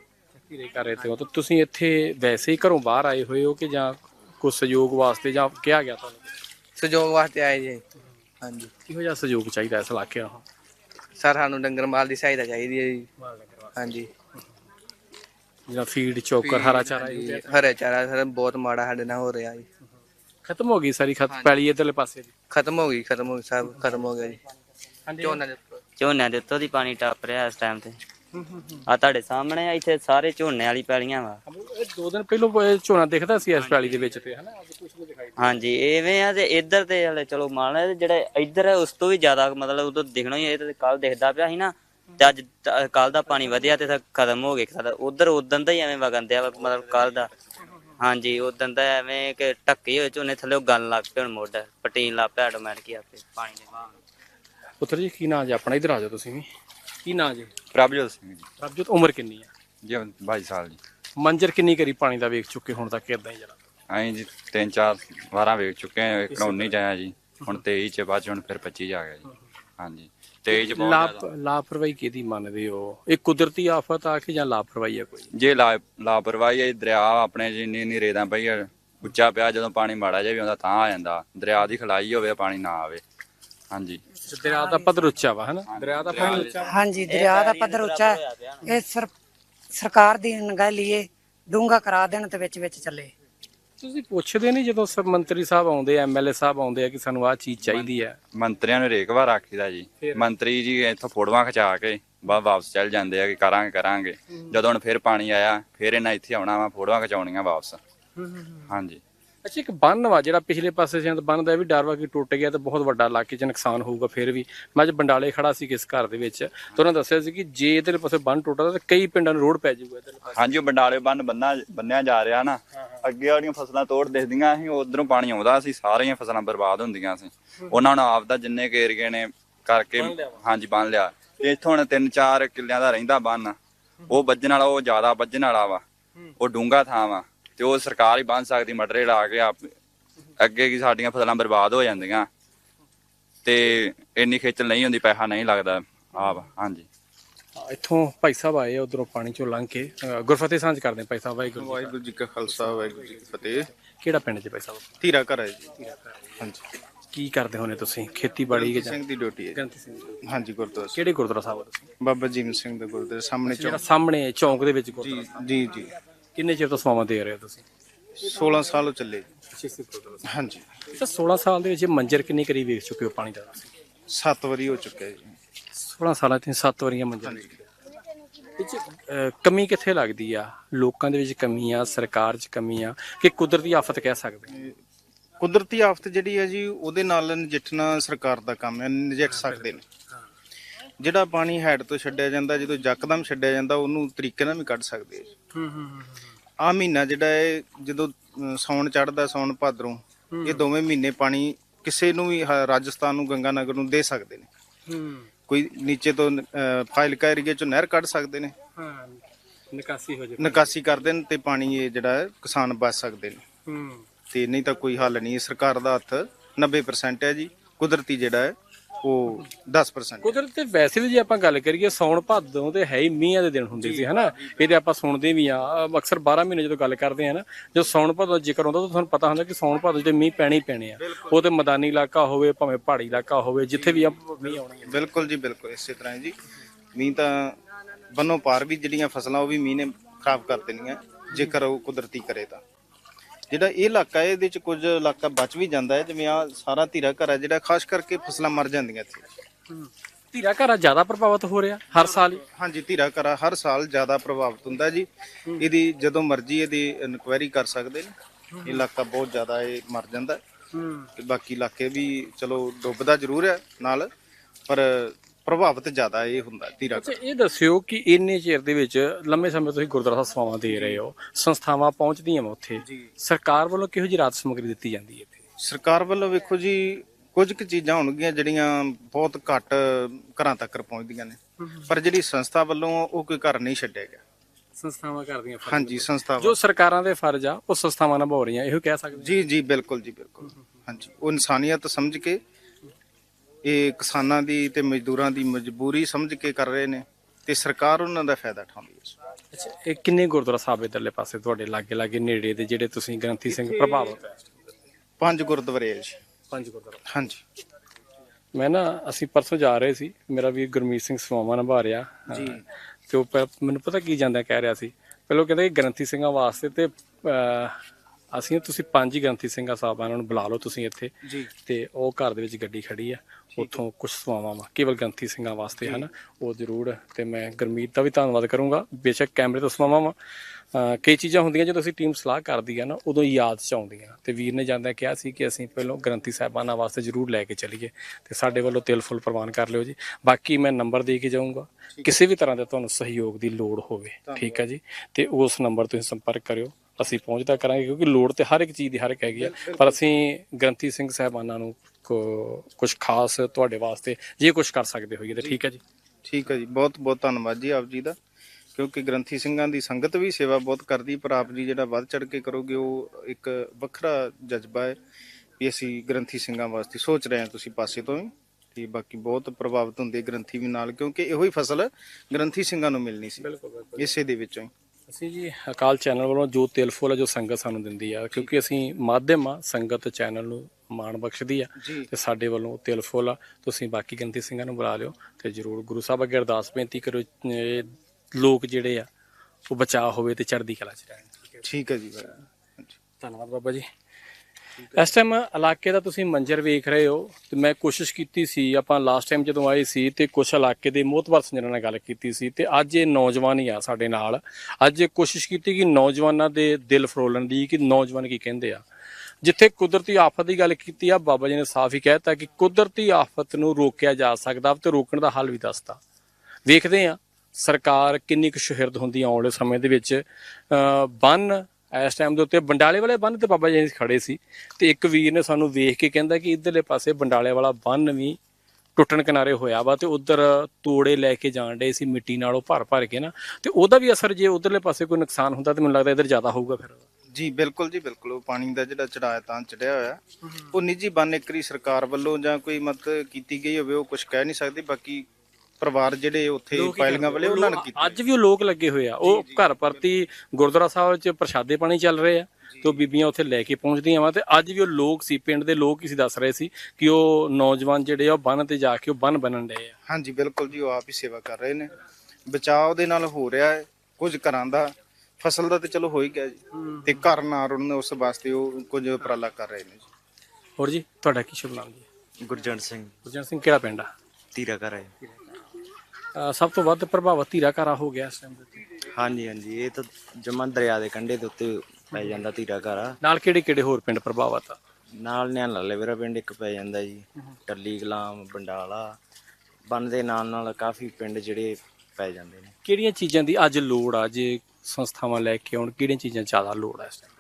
ਧੀਰੇ ਕਰ ਰਹੇ ਤੇ ਹੋ। ਤਾਂ ਤੁਸੀਂ ਇੱਥੇ ਵੈਸੇ ਹੀ ਘਰੋਂ ਬਾਹਰ ਆਏ ਹੋਏ ਹੋ ਕਿ ਜਾਂ ਕੋਈ ਸਹਿਯੋਗ ਵਾਸਤੇ ਜਾਂ ਕਿਹਾ ਗਿਆ ਤੁਹਾਨੂੰ? ਸਹਿਯੋਗ ਵਾਸਤੇ ਆਏ ਜੀ। ਹਾਂਜੀ। ਕਿਹੋ ਜਿਹਾ ਸਹਿਯੋਗ ਚਾਹੀਦਾ ਇਸ ਇਲਾਕੇ ਨੂੰ ਸਰ ਸਾਨੂੰ ਡੰਗਰ ਮਾਲ ਦੀ ਸਹਾਇਤਾ ਚਾਹੀਦੀ ਹੈ ਜੀ। ਹਾਂਜੀ। ਜਿਹੜਾ ਫੀਡ ਚੋਕਰ ਹਰਾ ਚਾਰਾ ਇਹ ਜੀ, ਹਰੇ ਚਾਰਾ ਸਰ ਬਹੁਤ ਮਾੜਾ ਸਾਡੇ ਨਾਲ ਹੋ ਰਿਹਾ ਜੀ। ਖਤਮ ਹੋ ਗਈ ਸਾਰੀ ਖਤ ਪੈਲੀ ਇਧਰਲੇ ਪਾਸੇ ਦੀ? ਖਤਮ ਹੋ ਗਈ ਖਤਮ ਹੋ ਗਈ ਸਭ ਖਤਮ ਹੋ ਗਿਆ ਜੀ। ਝੋਨਾ ਦੇ। ਝੋਨਿਆਂ ਦੇ ਉੱਤੋਂ ਦੀ ਪਾਣੀ ਟੱਪ ਰਿਹਾ ਇਸ ਟਾਈਮ ਤੇ। ਆ ਤੁਹਾਡੇ ਸਾਹਮਣੇ ਆ, ਇੱਥੇ ਸਾਰੇ ਝੋਨੇ ਵਾਲੀ ਪੈਲੀਆਂ ਵਾ। ਇਹ ਦੋ ਦਿਨ ਪਹਿਲਾਂ ਇਹ ਝੋਨਾ ਦਿਖਦਾ ਸੀ ਇਸ ਪੈਲੀ ਦੇ ਵਿੱਚ ਤੇ ਹਨਾ? ਅੱਜ ਕੁਝ ਨਹੀਂ ਦਿਖਾਈ। ਹਾਂਜੀ ਐਵੇਂ ਆ ਤੇ ਇੱਧਰ ਤੇ ਹਲੇ ਚਲੋ ਮੰਨ ਤੇ ਜਿਹੜੇ ਇੱਧਰ ਹੈ ਉਸ ਤੋਂ ਵੀ ਜ਼ਿਆਦਾ ਮਤਲਬ ਉਦੋਂ ਦਿਖਣਾ ਹੀ ਇਹ ਤੇ ਕੱਲ ਦਿਖਦਾ ਪਿਆ ਸੀ ਨਾ। ਤੇ ਅੱਜ ਕੱਲ ਦਾ ਪਾਣੀ ਵਧਿਆ ਤੇ ਖਤਮ ਹੋ ਗਿਆ ਸਾਡਾ। ਉਧਰ ਉਦੋਂ ਦਾ ਹੀ ਐਵੇਂ ਵਗਣ ਦਿਆ ਮਤਲਬ ਕੱਲ ਦਾ। ਹਾਂਜੀ ਉਦੋਂ ਦਾ ਐਵੇਂ ਕਿ ਟੱਕੇ ਹੋਏ ਝੋਨੇ ਥੱਲੇ ਉਹ ਗਲ ਲੱਗ ਪਏ ਹੁਣ ਮੁੱਢ। ਪਟੀਨ ਲੱਗ ਪਿਆ ਆਟੋਮੈਟਿਕ ਆਪੇ ਪਾਣੀ ਦੇ। ਪੁੱਤਰ ਜੀ ਕੀ ਨਾਂ ਜੀ ਆਪਣਾ? ਇਧਰ ਆ ਜਾਓ ਤੁਸੀਂ ਵੀ। ਕੀ ਨਾਂ ਜੀ? ਪ੍ਰਭਜੋਤ ਸਿੰਘ ਜੀ। ਪ੍ਰਭਜੋਤ ਉਮਰ ਕਿੰਨੀ ਆ? ਜੀ 22 ਸਾਲ ਜੀ। ਮੰਜਰ ਕਿੰਨੀ ਕਰੀ ਪਾਣੀ ਦਾ ਵੇਖ ਚੁੱਕੇ ਹੁਣ ਤੱਕ ਇਦਾਂ ਹੀ ਜਰਾ? ਅਸੀਂ ਜੀ ਤਿੰਨ ਚਾਰ ਵਾਰਾਂ ਵੇਖ ਚੁੱਕੇ ਹਾਂ ਇੱਕ 19 ਚ ਆਇਆ ਜੀ। ਹੁਣ 23 ਚ ਬਾਅਦ ਚ ਹੁਣ ਫਿਰ 25 ਚ ਆ ਗਿਆ ਜੀ। ਹਾਂਜੀ 23 ਚ ਬਹੁਤ ਲਾਪ ਲਾਪਰਵਾਹੀ ਕਿਹਦੀ ਮੰਨਦੇ ਹੋ? ਇਹ ਕੁਦਰਤੀ ਆਫਤ ਆ ਕਿ ਜਾਂ ਲਾਪਰਵਾਹੀ ਆ ਕੋਈ? ਜੇ ਲਾ- ਲਾਪਰਵਾਹੀ ਹੈ ਦਰਿਆ ਆਪਣੇ ਜਿੰਨੀ ਨਹੀਂ ਰੇਦਾਂ ਪਈ ਆ, ਉੱਚਾ ਪਿਆ ਜਦੋਂ ਪਾਣੀ ਮਾੜਾ ਜਿਹਾ ਵੀ ਆਉਂਦਾ ਤਾਂ ਆ ਜਾਂਦਾ। ਦਰਿਆ ਦੀ ਖਲਾਈ ਹੋਵੇ ਪਾਣੀ ਨਾ ਆਵੇ। ਹਾਂਜੀ। ਦਰਿਆ ਦਾ ਪੱਧਰ ਉੱਚਾ ਵਾ ਹਨਾ? ਦਰਿਆ ਦਾ ਪਾਣੀ ਉੱਚਾ। ਹਾਂਜੀ ਦਰਿਆ ਦਾ ਪੱਧਰ ਉੱਚਾ ਹੈ। ਇਹ ਸਰ ਸਰਕਾਰ ਦੀ ਨਿਗਾਹ ਲਈਏ ਡੂੰਘਾ ਕਰਾ ਦੇਣ ਤੇ ਵਿੱਚ ਵਿੱਚ ਚੱਲੇ। ਤੁਸੀਂ ਪੁੱਛਦੇ ਨਹੀਂ ਜਦੋਂ ਸਭ ਮੰਤਰੀ ਸਾਹਿਬ ਆਉਂਦੇ ਆ ਐਮਐਲਏ ਸਾਹਿਬ ਆਉਂਦੇ ਆ ਕਿ ਸਾਨੂੰ ਆਹ ਚੀਜ਼ ਚਾਹੀਦੀ ਹੈ? ਮੰਤਰੀਆਂ ਨੂੰ ਰੇਕ ਵਾਰ ਆਖੀਦਾ ਜੀ। ਮੰਤਰੀ ਜੀ ਇੱਥੋਂ ਫੋਟੋਆਂ ਖਿਚਾ ਕੇ ਬਾਅਦ ਵਾਪਸ ਚੱਲ ਜਾਂਦੇ ਆ ਕਿ ਕਰਾਂਗੇ ਕਰਾਂਗੇ। ਜਦੋਂ ਹੁਣ ਫਿਰ ਪਾਣੀ ਆਇਆ ਫਿਰ ਇਹਨਾਂ ਇੱਥੇ ਆਉਣਾ ਵਾ ਫੋਟੋਆਂ ਖਿਚਾਉਣੀਆਂ ਵਾਪਸ। ਹਾਂਜੀ। ਅੱਛਾ ਇੱਕ ਬੰਨ ਵਾ ਜਿਹੜਾ ਪਿਛਲੇ ਪਾਸੇ ਸਿੰਦ ਬੰਨ ਦਾ ਇਹ ਵੀ ਡਰ ਵਾ ਕਿ ਟੁੱਟ ਗਿਆ ਤੇ ਬਹੁਤ ਵੱਡਾ ਇਲਾਕੇ 'ਚ ਨੁਕਸਾਨ ਹੋਊਗਾ ਫਿਰ ਵੀ। ਮੈਂ ਅੱਜ ਬੰਡਾਲੇ ਖੜਾ ਸੀ ਕਿਸ ਘਰ ਦੇ ਵਿੱਚ ਤੇ ਉਹਨਾਂ ਦੱਸਿਆ ਸੀ ਕਿ ਜੇ ਇਧਰਲੇ ਪਾਸੇ ਬੰਨ ਟੁੱਟਦਾ ਤਾਂ ਕਈ ਪਿੰਡਾਂ ਨੂੰ ਰੋਡ ਪੈ ਜਾਊਗਾ ਇਧਰਲੇ ਪਾਸੇ। ਹਾਂਜੀ ਉਹ ਬੰਡਾਲੇ ਬੰਨ ਬੰਨਾ ਬੰਨਿਆ ਜਾ ਰਿਹਾ ਨਾ। ਅੱਗੇ ਵਾਲੀਆਂ ਫਸਲਾਂ ਤੋੜ ਦਿਖਦੀਆਂ ਸੀ ਉਧਰੋਂ ਪਾਣੀ ਆਉਂਦਾ ਸੀ ਸਾਰੀਆਂ ਫਸਲਾਂ ਬਰਬਾਦ ਹੁੰਦੀਆਂ ਸੀ। ਉਹਨਾਂ ਨੂੰ ਆਪ ਦਾ ਜਿੰਨੇ ਕੁ ਏਰੀਏ ਨੇ ਕਰਕੇ ਹਾਂਜੀ ਬੰਨ ਲਿਆ। ਤੇ ਇੱਥੋਂ ਹੁਣ 3-4 ਕਿੱਲਿਆਂ ਦਾ ਰਹਿੰਦਾ ਬੰਨ। ਉਹ ਵੱਜਣ ਵਾਲਾ ਉਹ ਜ਼ਿਆਦਾ ਵੱਜਣ ਵਾਲਾ ਵਾ। ਉਹ ਡੂੰਗਾ ਥਾਂ ਵਾ। ਤੇ ਉਹ ਸਰਕਾਰ ਹੀ ਬੰਨ ਸਕਦੀ ਮਟਰੇ ਲਾ ਕੇ ਆਪ ਅੱਗੇ ਕੀ ਸਾਡੀਆਂ ਫਸਲਾਂ ਬਰਬਾਦ ਹੋ ਜਾਂਦੀਆਂ। ਤੇ ਇੰਨੀ ਖੇਚਲ ਨਹੀਂ ਹੁੰਦੀ ਪੈਸਾ ਨਹੀਂ ਲੱਗਦਾ ਆਪ ਹਾਂਜੀ। ਇੱਥੋਂ ਭਾਈ ਸਾਹਿਬ ਆਏ ਉਧਰੋਂ ਪਾਣੀ ਚੋਂ ਲੰਘ ਕੇ ਗੁਰਫਤਿਹ ਸਾਂਝ ਕਰਦੇ ਹਾਂ ਭਾਈ ਸਾਹਿਬ ਵਾਹਿਗੁਰੂ ਜੀ ਵਾਹਿਗੁਰੂ ਜੀ ਕਾ ਖਾਲਸਾ ਵਾਹਿਗੁਰੂ ਜੀ ਕੀ ਫਤਿਹ। ਕਿਹੜਾ ਪਿੰਡ 'ਚ ਭਾਈ ਸਾਹਿਬ? ਧੀਰਾ ਘਰ ਹੈ ਜੀ। ਹਾਂਜੀ। ਕੀ ਕਰਦੇ ਹੋਣੇ ਤੁਸੀਂ? ਖੇਤੀਬਾੜੀ ਕਿ ਜਾਂ ਸਿੰਘ ਦੀ ਡਿਊਟੀ ਹੈ ਗ੍ਰੰਥੀ ਸਿੰਘ ਜੀ। ਹਾਂਜੀ ਗੁਰਦੁਆਰਾ ਸਾਹਿਬ। ਕਿਹੜੇ ਗੁਰਦੁਆਰਾ ਸਾਹਿਬ ਆ ਤੁਸੀਂ? ਬਾਬਾ ਜੀਵਨ ਸਿੰਘ ਦੇ ਗੁਰਦੁਆਰੇ ਸਾਹਮਣੇ ਜਿਹੜਾ ਚੌਂਕ। ਸਾਹਮਣੇ ਚੌਂਕ ਦੇ ਵਿੱਚ ਜੀ ਗੁਰਦੁਆਰਾ ਜੀ ਜੀ। ਕਿੰਨੇ ਚਿਰ ਤੋਂ ਸੇਵਾਵਾਂ ਦੇ ਰਹੇ ਹੋ ਤੁਸੀਂ? 16 ਸਾਲ ਹੋ ਚੱਲੇ। ਹਾਂਜੀ। ਅੱਛਾ 16 ਸਾਲ ਦੇ ਵਿੱਚ ਮੰਜਰ ਕਿੰਨੀ ਕਰੀ ਵੇਖ ਚੁੱਕੇ ਹੋ ਪਾਣੀ ਦਾ? 7 ਵਾਰੀ ਹੋ ਚੁੱਕਿਆ ਜੀ। 16 ਸਾਲਾਂ ਤੇ 7 ਵਾਰੀਆਂ ਮੰਜਰ ਇਹ 'ਚ, ਅਹ, ਕਮੀ ਕਿੱਥੇ ਲੱਗਦੀ ਆ? ਲੋਕਾਂ ਦੇ ਵਿੱਚ ਕਮੀ ਆ ਸਰਕਾਰ 'ਚ ਕਮੀ ਆ ਕਿ ਕੁਦਰਤੀ ਆਫਤ ਕਹਿ ਸਕਦੇ। ਕੁਦਰਤੀ ਆਫਤ ਜਿਹੜੀ ਹੈ ਜੀ ਉਹਦੇ ਨਾਲ ਨਜਿੱਠਣਾ ਸਰਕਾਰ ਦਾ ਕੰਮ ਹੈ ਨਜਿੱਠ ਸਕਦੇ ਨੇ। ਜਿਹੜਾ ਪਾਣੀ ਹੈਡ ਤੋਂ ਛੱਡਿਆ ਜਾਂਦਾ ਜਦੋਂ ਯਕਦਮ ਛੱਡਿਆ ਜਾਂਦਾ ਉਹਨੂੰ ਤਰੀਕੇ ਨਾਲ ਵੀ ਕੱਢ ਸਕਦੇ ਆ ਜੀ। ਆਹ ਮਹੀਨਾ ਜਿਹੜਾ ਹੈ ਜਦੋਂ ਸਾਉਣ ਚੜਦਾ ਸਾਉਣ ਭਾਦਰੋਂ ਇਹ ਦੋਵੇਂ ਮਹੀਨੇ ਪਾਣੀ ਕਿਸੇ ਨੂੰ ਵੀ ਹ- ਰਾਜਸਥਾਨ ਨੂੰ ਗੰਗਾ ਨਗਰ ਨੂੰ ਦੇ ਸਕਦੇ ਨੇ। ਕੋਈ ਨੀਚੇ ਤੋਂ ਅਹ, ਫਾਜ਼ਿਲਕਾ ਏਰੀਏ ਚੋਂ ਨਹਿਰ ਕੱਢ ਸਕਦੇ ਨੇ। ਹਾਂ। ਨਿਕਾਸੀ ਹੋ ਜਾਏ ਨਿਕਾਸੀ ਕਰ ਦੇਣ ਤੇ ਪਾਣੀ ਇਹ ਜਿਹੜਾ ਹੈ ਕਿਸਾਨ ਬਚ ਸਕਦੇ ਨੇ। ਹੂੰ। ਤੇ ਨਹੀਂ ਤਾਂ ਕੋਈ ਹੱਲ ਨਹੀਂ। ਹੈ। ਸਰਕਾਰ ਦਾ ਹੱਥ 90% ਹੈ ਜੀ। ਕੁਦਰਤੀ ਜਿਹੜਾ ਹੈ ਉਹ 10% ਹੈ। ਕੁਦਰਤ ਤੇ ਵੈਸੇ ਵੀ ਜੇ ਆਪਾਂ ਗੱਲ ਕਰੀਏ ਸੌਣ ਭਾਦੋਂ ਤੇ ਹੈ ਹੀ ਮੀਂਹਾਂ ਦੇ ਦਿਨ ਹੁੰਦੇ ਸੀ ਹਨਾ? ਇਹ ਤੇ ਆਪਾਂ ਸੁਣਦੇ ਵੀ ਆ ਅਕਸਰ 12 ਮਹੀਨੇ ਜਦੋਂ ਗੱਲ ਕਰਦੇ ਆ ਨਾ ਜਦੋਂ ਸੌਣ ਭਾਦੋਂ ਦਾ ਜ਼ਿਕਰ ਆਉਂਦਾ ਤਾਂ ਤੁਹਾਨੂੰ ਪਤਾ ਹੁੰਦਾ ਕਿ ਸੌਣ ਭਾਦੋਂ ਦੇ ਮੀਂਹ ਪੈਣੇ ਹੀ ਪੈਣੇ ਆ। ਉਹ ਤੇ ਮੈਦਾਨੀ ਇਲਾਕਾ ਹੋਵੇ ਭਾਵੇਂ ਪਹਾੜੀ ਇਲਾਕਾ ਹੋਵੇ ਜਿੱਥੇ ਵੀ ਆ ਮੀਂਹ ਆਉਣਗੇ ਬਿਲਕੁਲ ਜੀ ਬਿਲਕੁਲ ਇਸੇ ਤਰ੍ਹਾਂ ਜੀ। ਮੀਂਹ ਤਾਂ ਬੰਨੋ ਪਾਰ ਵੀ ਜਿਹੜੀਆਂ ਫਸਲਾਂ ਉਹ ਵੀ ਮੀਂਹ ਨੇ ਖਰਾਬ ਕਰ ਦੇਣੀਆਂ ਜੇਕਰ ਉਹ ਕੁਦਰਤੀ ਕਰੇ ਤਾਂ। ਜਿਹੜਾ ਇਹ ਇਲਾਕਾ ਹੈ ਇਹਦੇ ਚ ਕੁਝ ਇਲਾਕਾ ਬਚ ਵੀ ਜਾਂਦਾ ਹੈ ਜਿਵੇਂ ਆ ਸਾਰਾ ਧੀਰਾ ਘਰ ਹੈ ਜਿਹੜਾ ਖਾਸ ਕਰਕੇ ਫਸਲਾਂ ਮਰ ਜਾਂਦੀਆਂ ਇੱਥੇ। ਧੀਰਾ ਘਰਾ ਜ਼ਿਆਦਾ ਪ੍ਰਭਾਵਿਤ ਹੋ ਰਿਹਾ ਹਰ ਸਾਲ ਹੀ? ਹਾਂਜੀ ਧੀਰਾ ਘਰਾ ਹਰ ਸਾਲ ਜ਼ਿਆਦਾ ਪ੍ਰਭਾਵਿਤ ਹੁੰਦਾ ਜੀ। ਇਹਦੀ ਜਦੋਂ ਮਰਜ਼ੀ ਇਹਦੀ ਇਨਕੁਆਇਰੀ ਕਰ ਸਕਦੇ ਨੇ। ਇਹ ਇਲਾਕਾ ਬਹੁਤ ਜ਼ਿਆਦਾ ਇਹ ਮਰ ਜਾਂਦਾ। ਹੈ। ਤੇ ਬਾਕੀ ਇਲਾਕੇ ਵੀ ਚਲੋ ਡੁੱਬਦਾ ਜ਼ਰੂਰ ਹੈ ਨਾਲ ਪਰ ਪ੍ਰਭਾਵਿਤ ਜ਼ਿਆਦਾ ਇਹ ਹੁੰਦਾ ਧੀਰਾ ਅੱਛਾ ਇਹ ਦੱਸਿਓ ਕਿ ਇੰਨੇ ਚਿਰ ਦੇ ਵਿੱਚ ਲੰਮੇ ਸਮੇਂ ਤੋਂ ਤੁਸੀਂ ਗੁਰਦੁਆਰਾ ਸਾਹਿਬ ਸੇਵਾਵਾਂ ਦੇ ਰਹੇ ਹੋ ਸੰਸਥਾਵਾਂ ਪਹੁੰਚਦੀਆਂ ਵਾ ਉੱਥੇ। ਸਰਕਾਰ ਵੱਲੋਂ ਕਿਹੋ ਜਿਹੀ ਰਾਤ ਸਮੱਗਰੀ ਦਿੱਤੀ ਜਾਂਦੀ ਹੈ ਇੱਥੇ? ਸਰਕਾਰ ਵੱਲੋਂ ਵੇਖੋ ਜੀ ਕੁਝ ਕੁ ਚੀਜ਼ਾਂ ਹੋਣਗੀਆਂ ਜਿਹੜੀਆਂ ਬਹੁਤ ਘੱਟ ਘਰਾਂ ਤੱਕ ਪਹੁੰਚਦੀਆਂ ਨੇ। ਪਰ ਜਿਹੜੀ ਸੰਸਥਾ ਵੱਲੋਂ ਉਹ ਕੋਈ ਘਰ ਨਹੀਂ ਛੱਡਿਆ ਗਿਆ। ਸੰਸਥਾਵਾਂ ਕਰਦੀਆਂ ਫਰਜ਼। ਹਾਂਜੀ ਸੰਸਥਾ ਜੋ ਸਰਕਾਰਾਂ ਦੇ ਫਰਜ਼ ਆ ਉਹ ਸੰਸਥਾਵਾਂ ਨਿਭਾ ਰਹੀਆਂ ਇਹੋ ਕਹਿ ਸਕਦੇ ਜੀ ਜੀ ਬਿਲਕੁਲ ਜੀ ਬਿਲਕੁਲ। ਹਾਂਜੀ ਉਹ ਇਨਸਾਨੀਅਤ ਸਮਝ ਕੇ ਇਹ ਕਿਸਾਨਾਂ ਦੀ ਤੇ ਮਜ਼ਦੂਰਾਂ ਦੀ ਮਜਬੂਰੀ ਸਮਝ ਕੇ ਕਰ ਰਹੇ ਨੇ ਤੇ ਸਰਕਾਰ ਉਹਨਾਂ ਦਾ ਫਾਇਦਾ ਉਠਾਉਂਦੀ ਹੈ। ਅੱਛਾ ਇਹ ਕਿੰਨੇ ਗੁਰਦੁਆਰਾ ਸਾਹਿਬ ਇਧਰਲੇ ਪਾਸੇ ਤੁਹਾਡੇ ਲਾਗੇ ਲਾਗੇ ਨੇੜੇ ਦੇ ਜਿਹੜੇ ਤੁਸੀਂ ਗ੍ਰੰਥੀ ਸਿੰਘ ਪ੍ਰਭਾਵਿਤ ਹੈ ਪੰਜ ਗੁਰਦੁਆਰੇ ਹੈ ਜੀ। ਪੰਜ ਗੁਰਦੁਆਰਾ। ਹਾਂਜੀ। ਮੈਂ ਨਾ ਅਸੀਂ ਪਰਸੋਂ ਜਾ ਰਹੇ ਸੀ ਮੇਰਾ ਵੀਰ ਗੁਰਮੀਤ ਸਿੰਘ ਸਵਾਮਾ ਨਿਭਾ ਰਿਹਾ ਜੀ। ਤੇ ਉਹ ਮੈਨੂੰ ਪਤਾ ਕੀ ਜਾਂਦਾ ਕਹਿ ਰਿਹਾ ਸੀ। ਪਹਿਲਾਂ ਕਹਿੰਦਾ ਕਿ ਗ੍ਰੰਥੀ ਸਿੰਘਾਂ ਵਾਸਤੇ ਤੇ ਅਹ, ਅਸੀਂ ਤੁਸੀਂ ਪੰਜ ਹੀ ਗ੍ਰੰਥੀ ਸਿੰਘਾਂ ਸਾਹਿਬਾਨਾਂ ਨੂੰ ਬੁਲਾ ਲਓ ਤੁਸੀਂ ਇੱਥੇ। ਜੀ। ਤੇ ਉਹ ਘਰ ਦੇ ਵਿੱਚ ਗੱਡੀ ਖੜੀ ਆ। ਉੱਥੋਂ ਕੁਝ ਸਵਾਵਾਂ ਵਾ ਕੇਵਲ ਗ੍ਰੰਥੀ ਸਿੰਘਾਂ ਵਾਸਤੇ ਹਨ। ਉਹ ਜ਼ਰੂਰ ਤੇ ਮੈਂ ਗੁਰਮੀਤ ਦਾ ਵੀ ਧੰਨਵਾਦ ਕਰੂੰਗਾ। ਬੇਸ਼ੱਕ ਕੈਮਰੇ ਤੋਂ ਸਵਾਵਾਂ ਵਾ। ਅਹ ਕਈ ਚੀਜ਼ਾਂ ਹੁੰਦੀਆਂ ਜਦੋਂ ਅਸੀਂ ਟੀਮ ਸਲਾਹ ਕਰਦੀ ਆ ਨਾ ਉਦੋਂ ਯਾਦ ਚ ਆਉਂਦੀਆਂ। ਤੇ ਵੀਰ ਨੇ ਜਾਂਦਾ ਕਿਹਾ ਸੀ ਕਿ ਅਸੀਂ ਪਹਿਲਾਂ ਗ੍ਰੰਥੀ ਸਾਹਿਬਾਨਾਂ ਵਾਸਤੇ ਜ਼ਰੂਰ ਲੈ ਕੇ ਚੱਲੀਏ। ਤੇ ਸਾਡੇ ਵੱਲੋਂ ਤਿਲ ਫੁੱਲ ਪ੍ਰਵਾਨ ਕਰ ਲਿਓ ਜੀ। ਬਾਕੀ ਮੈਂ ਨੰਬਰ ਦੇ ਕੇ ਜਾਊਂਗਾ। ਕਿਸੇ ਵੀ ਤਰ੍ਹਾਂ ਦਾ ਤੁਹਾਨੂੰ ਸਹਿਯੋਗ ਦੀ ਲੋੜ ਹੋਵੇ। ਠੀਕ ਹੈ ਜੀ। ਤੇ ਉਸ ਨੰਬਰ ਤੁਸੀਂ ਸੰਪਰਕ ਕਰਿਓ। ਅਸੀਂ ਪਹੁੰਚਦਾ ਕਰਾਂਗੇ ਕਿਉਂਕਿ ਲੋੜ ਤੇ ਹਰ ਇੱਕ ਚੀਜ਼ ਦੀ ਹਰ ਇੱਕ ਹੈਗੀ ਆ। ਪਰ ਅਸੀਂ ਗ੍ਰੰਥੀ ਸਿੰਘ ਸਾਹਿਬਾਨਾਂ ਨੂੰ ਕੁਝ ਖਾਸ ਤੁਹਾਡੇ ਵਾਸਤੇ ਜੇ ਕੁਝ ਕਰ ਸਕਦੇ ਹੋਈਏ ਤਾਂ ਠੀਕ ਹੈ ਜੀ। ਠੀਕ ਹੈ ਜੀ। ਬਹੁਤ ਬਹੁਤ ਧੰਨਵਾਦ ਜੀ ਆਪ ਜੀ ਦਾ ਕਿਉਂਕਿ ਗ੍ਰੰਥੀ ਸਿੰਘਾਂ ਦੀ ਸੰਗਤ ਵੀ ਸੇਵਾ ਬਹੁਤ ਕਰਦੀ ਪਰ ਆਪ ਜੀ ਜਿਹੜਾ ਵੱਧ ਚੜ ਕੇ ਕਰੋਗੇ ਉਹ ਇੱਕ ਵੱਖਰਾ ਜਜ਼ਬਾ ਹੈ ਵੀ ਅਸੀਂ ਗ੍ਰੰਥੀ ਸਿੰਘਾਂ ਵਾਸਤੇ ਸੋਚ ਰਹੇ ਹਾਂ ਤੁਸੀਂ ਪਾਸੇ ਤੋਂ ਵੀ। ਤੇ ਬਾਕੀ ਬਹੁਤ ਪ੍ਰਭਾਵਿਤ ਹੁੰਦੇ ਗ੍ਰੰਥੀ ਵੀ ਨਾਲ ਕਿਉਂਕਿ ਇਹੋ ਹੀ ਫਸਲ ਗ੍ਰੰਥੀ ਸਿੰਘਾਂ ਨੂੰ ਮਿਲਣੀ ਸੀ। ਇਸੇ ਦੇ ਵਿੱਚੋਂ ਹੀ। ਅਸੀਂ ਜੀ ਅਕਾਲ ਚੈਨਲ ਵੱਲੋਂ ਜੋ ਤਿਲ ਫੁੱਲ ਜੋ ਸੰਗਤ ਸਾਨੂੰ ਦਿੰਦੀ ਆ ਕਿਉਂਕਿ ਅਸੀਂ ਮਾਧਿਅਮ ਆ ਸੰਗਤ ਚੈਨਲ ਨੂੰ ਮਾਣ ਬਖਸ਼ਦੀ ਆ ਤੇ ਸਾਡੇ ਵੱਲੋਂ ਤਿਲ ਫੁੱਲ ਆ। ਤੁਸੀਂ ਬਾਕੀ ਗੰਤੀ ਸਿੰਘਾਂ ਨੂੰ ਬੁਲਾ ਲਿਓ ਤੇ ਜਰੂਰ ਗੁਰੂ ਸਾਹਿਬ ਅੱਗੇ ਅਰਦਾਸ ਬੇਨਤੀ ਕਰੋ ਇਹ ਲੋਕ ਜਿਹੜੇ ਆ ਉਹ ਬਚਾਅ ਹੋਵੇ ਤੇ ਚੜ੍ਹਦੀ ਕਲਾ ਚ ਰਹਿਣ। ਠੀਕ ਹੈ ਜੀ ਧੰਨਵਾਦ ਬਾਬਾ ਜੀ। ਇਸ ਟਾਈਮ ਇਲਾਕੇ ਦਾ ਤੁਸੀਂ ਮੰਜ਼ਰ ਵੇਖ ਰਹੇ ਹੋ ਤੇ ਮੈਂ ਕੋਸ਼ਿਸ਼ ਕੀਤੀ ਸੀ, ਆਪਾਂ ਲਾਸਟ ਟਾਈਮ ਜਦੋਂ ਆਏ ਸੀ ਤੇ ਕੁਝ ਇਲਾਕੇ ਦੇ ਮੋਹਤਵਰ ਸੰਜਰਾਂ ਨਾਲ ਗੱਲ ਕੀਤੀ ਸੀ ਤੇ ਅੱਜ ਇਹ ਨੌਜਵਾਨ ਹੀ ਆ ਸਾਡੇ ਨਾਲ। ਅੱਜ ਕੋਸ਼ਿਸ਼ ਕੀਤੀ ਕਿ ਨੌਜਵਾਨਾਂ ਦੇ ਦਿਲ ਫਰੋਲਣ ਦੀ ਕਿ ਨੌਜਵਾਨ ਕੀ ਕਹਿੰਦੇ ਆ। ਜਿੱਥੇ ਕੁਦਰਤੀ ਆਫਤ ਦੀ ਗੱਲ ਕੀਤੀ ਆ, ਬਾਬਾ ਜੀ ਨੇ ਸਾਫ਼ ਹੀ ਕਹਿਤਾ ਕਿ ਕੁਦਰਤੀ ਆਫਤ ਨੂੰ ਰੋਕਿਆ ਜਾ ਸਕਦਾ ਤੇ ਰੋਕਣ ਦਾ ਹੱਲ ਵੀ ਦੱਸਤਾ। ਵੇਖਦੇ ਆ ਸਰਕਾਰ ਕਿੰਨੀ ਕੁ ਸ਼ਹਿਰਦ ਹੁੰਦੀ ਆਉਣ ਵਾਲੇ ਸਮੇਂ ਦੇ ਵਿੱਚ। ਬੰਨ ਇਸ ਟਾਈਮ ਦੇ ਉੱਤੇ ਬੰਡਾਲੇ ਵਾਲੇ ਬੰਨ ਤੇ ਬਾਬਾ ਜੀ ਖੜੇ ਸੀ ਤੇ ਇੱਕ ਵੀਰ ਨੇ ਸਾਨੂੰ ਵੇਖ ਕੇ ਕਹਿੰਦਾ ਕਿ ਇਧਰਲੇ ਪਾਸੇ ਬੰਡਾਲੇ ਵਾਲਾ ਬੰਨ ਵੀ ਟੁੱਟਣ ਕਿਨਾਰੇ ਹੋਇਆ ਵਾ ਤੇ ਉਧਰ ਤੋੜੇ ਲੈ ਕੇ ਜਾਣ ਡੇ ਸੀ ਮਿੱਟੀ ਨਾਲੋਂ ਭਰ ਭਰ ਕੇ ਨਾ। ਤੇ ਉਹਦਾ ਵੀ ਅਸਰ ਜੇ ਉਧਰਲੇ ਪਾਸੇ ਕੋਈ ਨੁਕਸਾਨ ਹੁੰਦਾ ਤੇ ਮੈਨੂੰ ਲੱਗਦਾ ਇਧਰ ਜ਼ਿਆਦਾ ਹੋਊਗਾ ਫਿਰ। ਜੀ ਬਿਲਕੁਲ ਜੀ ਬਿਲਕੁਲ। ਉਹ ਪਾਣੀ ਦਾ ਜਿਹੜਾ ਚੜਾਇਆ ਤਾਂ ਚੜਿਆ ਹੋਇਆ। ਉਹ ਨਿੱਜੀ ਬੰਨ ਇੱਕਰੀ ਸਰਕਾਰ ਵੱਲੋਂ ਜਾਂ ਕੋਈ ਮਦਦ ਕੀਤੀ ਗਈ ਹੋਵੇ ਉਹ ਕੁਝ ਕਹਿ ਨਹੀਂ ਸਕਦੇ। ਬਾਕੀ ਪਰਿਵਾਰ ਜਿਹੜੇ ਉੱਥੇ ਫਾਈਲਿੰਗਾਂ ਵਾਲੇ ਉਹਨਾਂ ਨੇ ਕੀਤੀ ਅੱਜ ਵੀ ਉਹ ਲੋਕ ਲੱਗੇ ਹੋਏ ਆ। ਉਹ ਘਰ ਪ੍ਰਤੀ ਗੁਰਦੁਆਰਾ ਸਾਹਿਬ 'ਚ ਪ੍ਰਸ਼ਾਦੇ ਪਾਣੀ ਚੱਲ ਰਹੇ ਆ ਤੇ ਉਹ ਬੀਬੀਆਂ ਉੱਥੇ ਲੈ ਕੇ ਪਹੁੰਚਦੀਆਂ ਵਾ ਤੇ ਅੱਜ ਵੀ ਉਹ ਲੋਕ ਸੀ ਪਿੰਡ ਦੇ ਲੋਕ ਹੀ ਸੀ ਦੱਸ ਰਹੇ ਸੀ ਕਿ ਉਹ ਨੌਜਵਾਨ ਜਿਹੜੇ ਆ ਉਹ ਬੰਨ ਤੇ ਜਾ ਕੇ ਉਹ ਬੰਨ ਬੰਨਣ ਡਏ ਆ। ਹਾਂਜੀ ਬਿਲਕੁਲ ਜੀ ਉਹ ਆਪ ਹੀ ਸੇਵਾ ਕਰ ਰਹੇ ਨੇ। ਬਚਾਅ ਉਹਦੇ ਨਾਲ ਹੋ ਰਿਹਾ ਹੈ ਕੁਝ ਘਰਾਂ ਦਾ। ਫਸਲ ਦਾ ਤੇ ਚਲੋ ਹੋ ਹੀ ਗਿਆ ਜੀ। ਤੇ ਘਰ ਨਾ ਰੁੜਨ ਉਸ ਵਾਸਤੇ ਉਹ ਕੁਝ ਉਪਰਾਲਾ ਕਰ ਰਹੇ ਨੇ ਜੀ। ਹੋਰ ਜੀ ਤੁਹਾਡਾ ਕੀ ਸ਼ੁਭ ਨਾਮ ਜੀ? ਗੁਰਜੰਟ ਸਿੰਘ। ਗੁਰਜਨ ਸਿੰਘ ਕਿਹੜਾ ਪਿੰਡ ਆ? ਧੀਰਾ ਘਰ ਹੈ ਸਭ ਤੋਂ ਵੱਧ ਪ੍ਰਭਾਵਿਤ ਧੀਰਾ ਘਰਾ ਹੋ ਗਿਆ ਇਸ ਟਾਈਮ ਦੇ ਉੱਤੇ। ਹਾਂਜੀ ਹਾਂਜੀ ਇਹ ਤਾਂ ਜਮਨ ਦਰਿਆ ਦੇ ਕੰਢੇ ਦੇ ਉੱਤੇ ਪੈ ਜਾਂਦਾ ਧੀਰਾ ਘਰ ਨਾਲ ਕਿਹੜੇ ਕਿਹੜੇ ਹੋਰ ਪਿੰਡ ਪ੍ਰਭਾਵਿਤ ਆ? ਨਾਲ ਨਿਆਲਾ ਲਵੇਰਾ ਪਿੰਡ ਇੱਕ ਪੈ ਜਾਂਦਾ ਜੀ ਟੱਲੀ ਗੁਲਾਮ ਬੰਡਾਲਾ। ਬੰਨ ਦੇ ਨਾਲ ਨਾਲ ਕਾਫੀ ਪਿੰਡ ਜਿਹੜੇ ਪੈ ਜਾਂਦੇ ਨੇ। ਕਿਹੜੀਆਂ ਚੀਜ਼ਾਂ ਦੀ ਅੱਜ ਲੋੜ ਆ? ਜੇ ਸੰਸਥਾਵਾਂ ਲੈ ਕੇ ਆਉਣ ਕਿਹੜੀਆਂ ਚੀਜ਼ਾਂ ਜ਼ਿਆਦਾ ਲੋੜ ਆ ਇਸ ਟਾਈਮ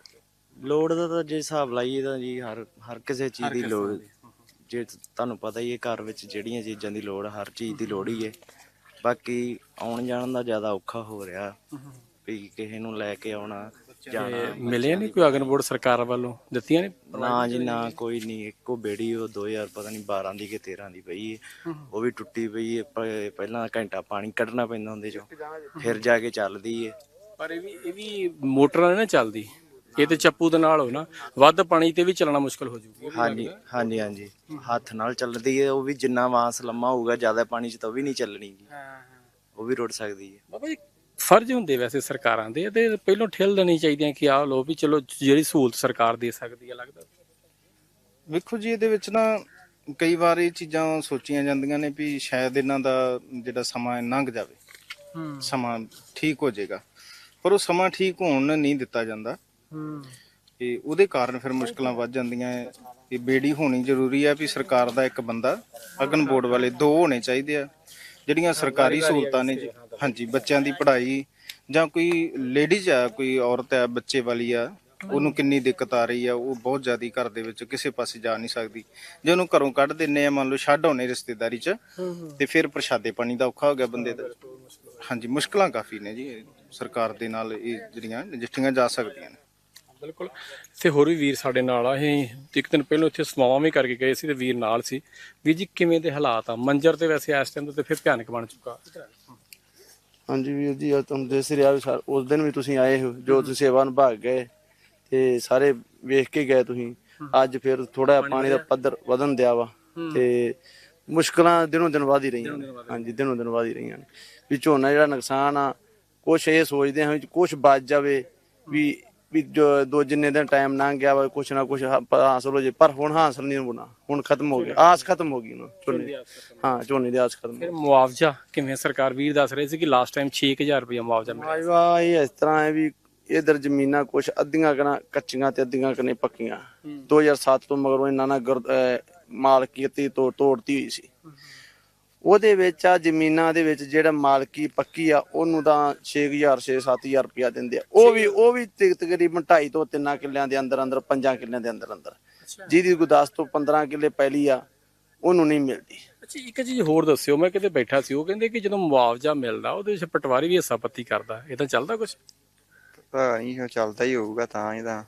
ਲੋੜ ਦਾ ਤਾਂ ਜੇ ਹਿਸਾਬ ਲਾਈਏ ਤਾਂ ਜੀ ਹਰ ਹਰ ਕਿਸੇ ਚੀਜ਼ ਦੀ ਲੋੜ ਜੇ ਤੁਹਾਨੂੰ ਪਤਾ ਹੀ ਹੈ ਘਰ ਵਿੱਚ ਜਿਹੜੀਆਂ ਚੀਜ਼ਾਂ ਦੀ ਲੋੜ ਹਰ ਚੀਜ਼ ਦੀ ਲੋੜ ਹੀ ਹੈ। ਬਾਕੀ ਆਉਣ ਜਾਣ ਦਾ ਜ਼ਿਆਦਾ ਔਖਾ ਹੋ ਰਿਹਾ ਵੀ ਕਿਸੇ ਨੂੰ ਲੈ ਕੇ ਆਉਣਾ ਜਾਣਾ ਮਿਲੇ ਨਹੀਂ ਕੋਈ ਅਗਨਬੋਰਡ ਸਰਕਾਰ ਵੱਲੋਂ? ਦਿੱਤੀਆਂ ਨੇ ਨਾ ਜੀ ਨਾ ਕੋਈ ਨਹੀਂ। ਇੱਕੋ ਬੇੜੀ ਉਹ 2000 ਪਤਾ ਨਹੀਂ 12 ਦੀ ਕਿ 13 ਦੀ ਪਈ ਹੈ। ਉਹ ਵੀ ਟੁੱਟੀ ਪਈ ਹੈ ਪ- ਪਹਿਲਾਂ ਘੰਟਾ ਪਾਣੀ ਕੱਢਣਾ ਪੈਂਦਾ ਹੁੰਦੇ ਚੋਂ। ਫਿਰ ਜਾ ਕੇ ਚੱਲਦੀ ਹੈ ਪਰ ਇਹ ਵੀ ਇਹ ਵੀ ਮੋਟਰਾਂ ਨਾਲ ਨਾ ਚੱਲਦੀ। ਇਹ ਤੇ ਚੱਪੂ ਦੇ ਨਾਲ ਹੋ ਨਾ ਵੱਧ ਪਾਣੀ ਤੇ ਵੀ ਚੱਲਣਾ ਮੁਸ਼ਕਲ ਹੋ ਜੂਗੀ। ਹਾਂਜੀ ਹਾਂਜੀ ਹਾਂਜੀ। ਹੱਥ ਨਾਲ ਚੱਲਦੀ ਹੈ ਉਹ ਵੀ ਜਿੰਨਾ ਵਾਂਸ ਲੰਮਾ ਹੋਊਗਾ ਜ਼ਿਆਦਾ ਪਾਣੀ 'ਚ ਤਾਂ ਉਹ ਵੀ ਨਹੀਂ ਚੱਲਣੀ ਜੀ ਉਹ ਵੀ ਰੁੜ ਸਕਦੀ ਹੈ ਬਾਬਾ ਜੀ ਫਰਜ਼ ਹੁੰਦੇ ਵੈਸੇ ਸਰਕਾਰਾਂ ਦੇ ਤੇ ਪਹਿਲਾਂ ਠੇਲ ਦੇਣੀ ਚਾਹੀਦੀਆਂ ਕਿ ਆਹ ਲੋ ਵੀ ਚਲੋ ਜਿਹੜੀ ਸਹੂਲਤ ਸਰਕਾਰ ਦੇ ਸਕਦੀ ਹੈ ਲੱਗਦਾ। ਵੇਖੋ ਜੀ ਇਹਦੇ ਵਿੱਚ ਨਾ ਕਈ ਵਾਰ ਇਹ ਚੀਜ਼ਾਂ ਸੋਚੀਆਂ ਜਾਂਦੀਆਂ ਨੇ ਵੀ ਸ਼ਾਇਦ ਇਹਨਾਂ ਦਾ ਜਿਹੜਾ ਸਮਾਂ ਹੈ ਲੰਘ ਜਾਵੇ। ਸਮਾਂ ਠੀਕ ਹੋ ਜਾਏਗਾ ਪਰ ਉਹ ਸਮਾਂ ਠੀਕ ਹੋਣ ਨਹੀਂ ਦਿੱਤਾ ਜਾਂਦਾ। ਤੇ ਉਹਦੇ ਕਾਰਨ ਫਿਰ ਮੁਸ਼ਕਲਾਂ ਵੱਧ ਜਾਂਦੀਆਂ ਹੈ ਕਿ ਬੇੜੀ ਹੋਣੀ ਜ਼ਰੂਰੀ ਹੈ ਵੀ ਸਰਕਾਰ ਦਾ ਇੱਕ ਬੰਦਾ ਅਗਨ ਬੋਰਡ ਵਾਲੇ ਦੋ ਹੋਣੇ ਚਾਹੀਦੇ ਆ ਜਿਹੜੀਆਂ ਸਰਕਾਰੀ ਸਹੂਲਤਾਂ ਨੇ ਜੀ, ਹਾਂਜੀ ਬੱਚਿਆਂ ਦੀ ਪੜ੍ਹਾਈ ਜਾਂ ਕੋਈ ਲੇਡੀਜ਼ ਆ ਕੋਈ ਔਰਤ ਆ ਬੱਚੇ ਵਾਲੀ ਆ ਉਹਨੂੰ ਕਿੰਨੀ ਦਿੱਕਤ ਆ ਰਹੀ ਆ ਉਹ ਬਹੁਤ ਜ਼ਿਆਦੀ ਘਰ ਦੇ ਵਿੱਚ ਕਿਸੇ ਪਾਸੇ ਜਾ ਨਹੀਂ ਸਕਦੀ। ਜੇ ਉਹਨੂੰ ਘਰੋਂ ਕੱਢ ਦਿੰਨੇ ਆ ਮੰਨ ਲਓ ਛੱਡ ਆਉਣੇ ਰਿਸ਼ਤੇਦਾਰੀ 'ਚ ਤੇ ਫਿਰ ਪ੍ਰਸ਼ਾਦੇ ਪਾਣੀ ਦਾ ਔਖਾ ਹੋ ਗਿਆ ਬੰਦੇ ਦਾ। ਹਾਂਜੀ ਮੁਸ਼ਕਲਾਂ ਕਾਫੀ ਨੇ ਜੀ ਸਰਕਾਰ ਦੇ ਨਾਲ ਇਹ ਜਿਹੜੀਆਂ ਨਜਿੱਠੀਆਂ ਜਾ ਸਕਦੀਆਂ ਨੇ। ਬਿਲਕੁਲ। ਤੇ ਹੋਰ ਵੀ ਵੀਰ ਸਾਡੇ ਨਾਲ ਆ। ਅਸੀਂ ਇੱਕ ਦਿਨ ਪਹਿਲਾਂ ਇੱਥੇ ਸਮਾਵਾਂ ਵੀ ਕਰਕੇ ਗਏ ਸੀ ਤੇ ਵੀਰ ਨਾਲ ਸੀ। ਵੀਰ ਜੀ ਕਿਵੇਂ ਦੇ ਹਾਲਾਤ ਆ? ਮੰਜਰ ਤੇ ਵੈਸੇ ਇਸ ਟਾਈਮ ਤੇ ਫਿਰ ਭਿਆਨਕ ਬਣ ਚੁੱਕਾ। ਹਾਂਜੀ ਵੀਰ ਜੀ ਅੱਜ ਤੁਹਾਨੂੰ ਦੇਸ ਰਿਹਾ ਵੀ ਸਾ- ਉਸ ਦਿਨ ਵੀ ਤੁਸੀਂ ਆਏ ਹੋ ਜੋ ਤੁਸੀਂ ਸੇਵਾ ਨਿਭਾ ਗਏ ਤੇ ਸਾਰੇ ਵੇਖ ਕੇ ਗਏ ਤੁਸੀਂ। ਅੱਜ ਫਿਰ ਥੋੜਾ ਪਾਣੀ ਦਾ ਪੱਧਰ ਵਧਣ ਦਿਆ ਵਾ ਤੇ ਮੁਸ਼ਕਲਾਂ ਦਿਨੋਂ ਦਿਨ ਵਧ ਹੀ ਰਹੀਆਂ ਨੇ। ਹਾਂਜੀ ਦਿਨੋਂ ਦਿਨ ਵਧ ਹੀ ਰਹੀਆਂ ਨੇ। ਵੀ ਝੋਨਾ ਜਿਹੜਾ ਨੁਕਸਾਨ ਆ ਕੁਛ ਇਹ ਸੋਚਦੇ ਹਾਂ ਵੀ ਕੁਛ ਬਚ ਜਾਵੇ ਵੀ ਵੀ ਜੋ ਦੋ ਜਿੰਨੇ ਦਿਨ ਟਾਈਮ ਲੰਘ ਗਿਆ ਵਾ ਕੁਛ ਨਾ ਕੁਛ ਹਾ- ਹਾਸਲ ਹੋ ਜੇ। ਪਰ ਹੁਣ ਹਾਸਲ ਨਹੀਂ ਹੋਣਾ। ਹੁਣ ਖਤਮ ਹੋ ਗਿਆ। ਆਸ ਖਤਮ ਹੋ ਗਈ ਨਾ ਝੋਨੇ ਦੀ। ਹਾਂ ਝੋਨੇ ਦੀ ਆਸ ਖਤਮ ਫਿਰ ਮੁਆਵਜ਼ਾ ਕਿਵੇਂ ਸਰਕਾਰ ਵੀਰ ਦੱਸ ਰਹੇ ਸੀ ਕਿ ਲਾਸਟ ਟਾਈਮ 6000 ਰੁਪਏ ਮੁਆਵਜ਼ਾ ਮਿਲਿਆ ਮਾਜਵਾ ਇਹ ਇਸ ਤਰ੍ਹਾਂ ਹੈ ਵੀ ਇਧਰ ਜ਼ਮੀਨਾਂ ਕੁਛ ਅੱਧੀਆਂ ਕਣਾ ਕੱਚੀਆਂ ਤੇ ਅੱਧੀਆਂ ਕਨੇ ਪੱਕੀਆਂ। 2007 ਤੋਂ ਮਗਰੋਂ ਇਹਨਾਂ ਨਾਲ ਗੁਰ- ਅਹ ਮਾਲਕੀਅਤੀ ਤੋੜਤੀ ਹੋਈ ਸੀ। ਉਹਦੇ ਵਿੱਚ ਆ ਜ਼ਮੀਨਾਂ ਦੇ ਵਿੱਚ ਜਿਹੜਾ ਮਾਲਕੀ ਪੱਕੀ ਆ ਉਹਨੂੰ ਤਾਂ 6000 6-7000 ਰੁਪਇਆ ਦਿੰਦੇ ਆ। ਉਹ ਵੀ ਉਹ ਵੀ ਤਕ- ਤਕਰੀਬਨ 2.5 ਤੋਂ 3 ਕਿੱਲਿਆਂ ਦੇ ਅੰਦਰ ਅੰਦਰ 5 ਕਿੱਲਿਆਂ ਦੇ ਅੰਦਰ ਅੰਦਰ। ਜਿਹਦੀ ਕੋਈ 10 ਤੋਂ 15 ਕਿੱਲੇ ਪੈਲੀ ਆ ਉਹਨੂੰ ਨਹੀਂ ਮਿਲਦੀ। ਅੱਛਾ ਇੱਕ ਚੀਜ਼ ਹੋਰ ਦੱਸਿਓ ਮੈਂ ਕਿਤੇ ਬੈਠਾ ਸੀ ਉਹ ਕਹਿੰਦੇ ਕਿ ਜਦੋਂ ਮੁਆਵਜ਼ਾ ਮਿਲਦਾ ਉਹਦੇ ਵਿੱਚ ਪਟਵਾਰੀ ਵੀ ਹਿੱਸਾ ਪੱਤੀ ਕਰਦਾ ਇਹ ਤਾਂ ਚੱਲਦਾ ਕੁਝ ਪਤਾ ਨਹੀਂ ਚੱਲਦਾ ਹੀ ਹੋਊਗਾ ਤਾਂ ਤਾਂ।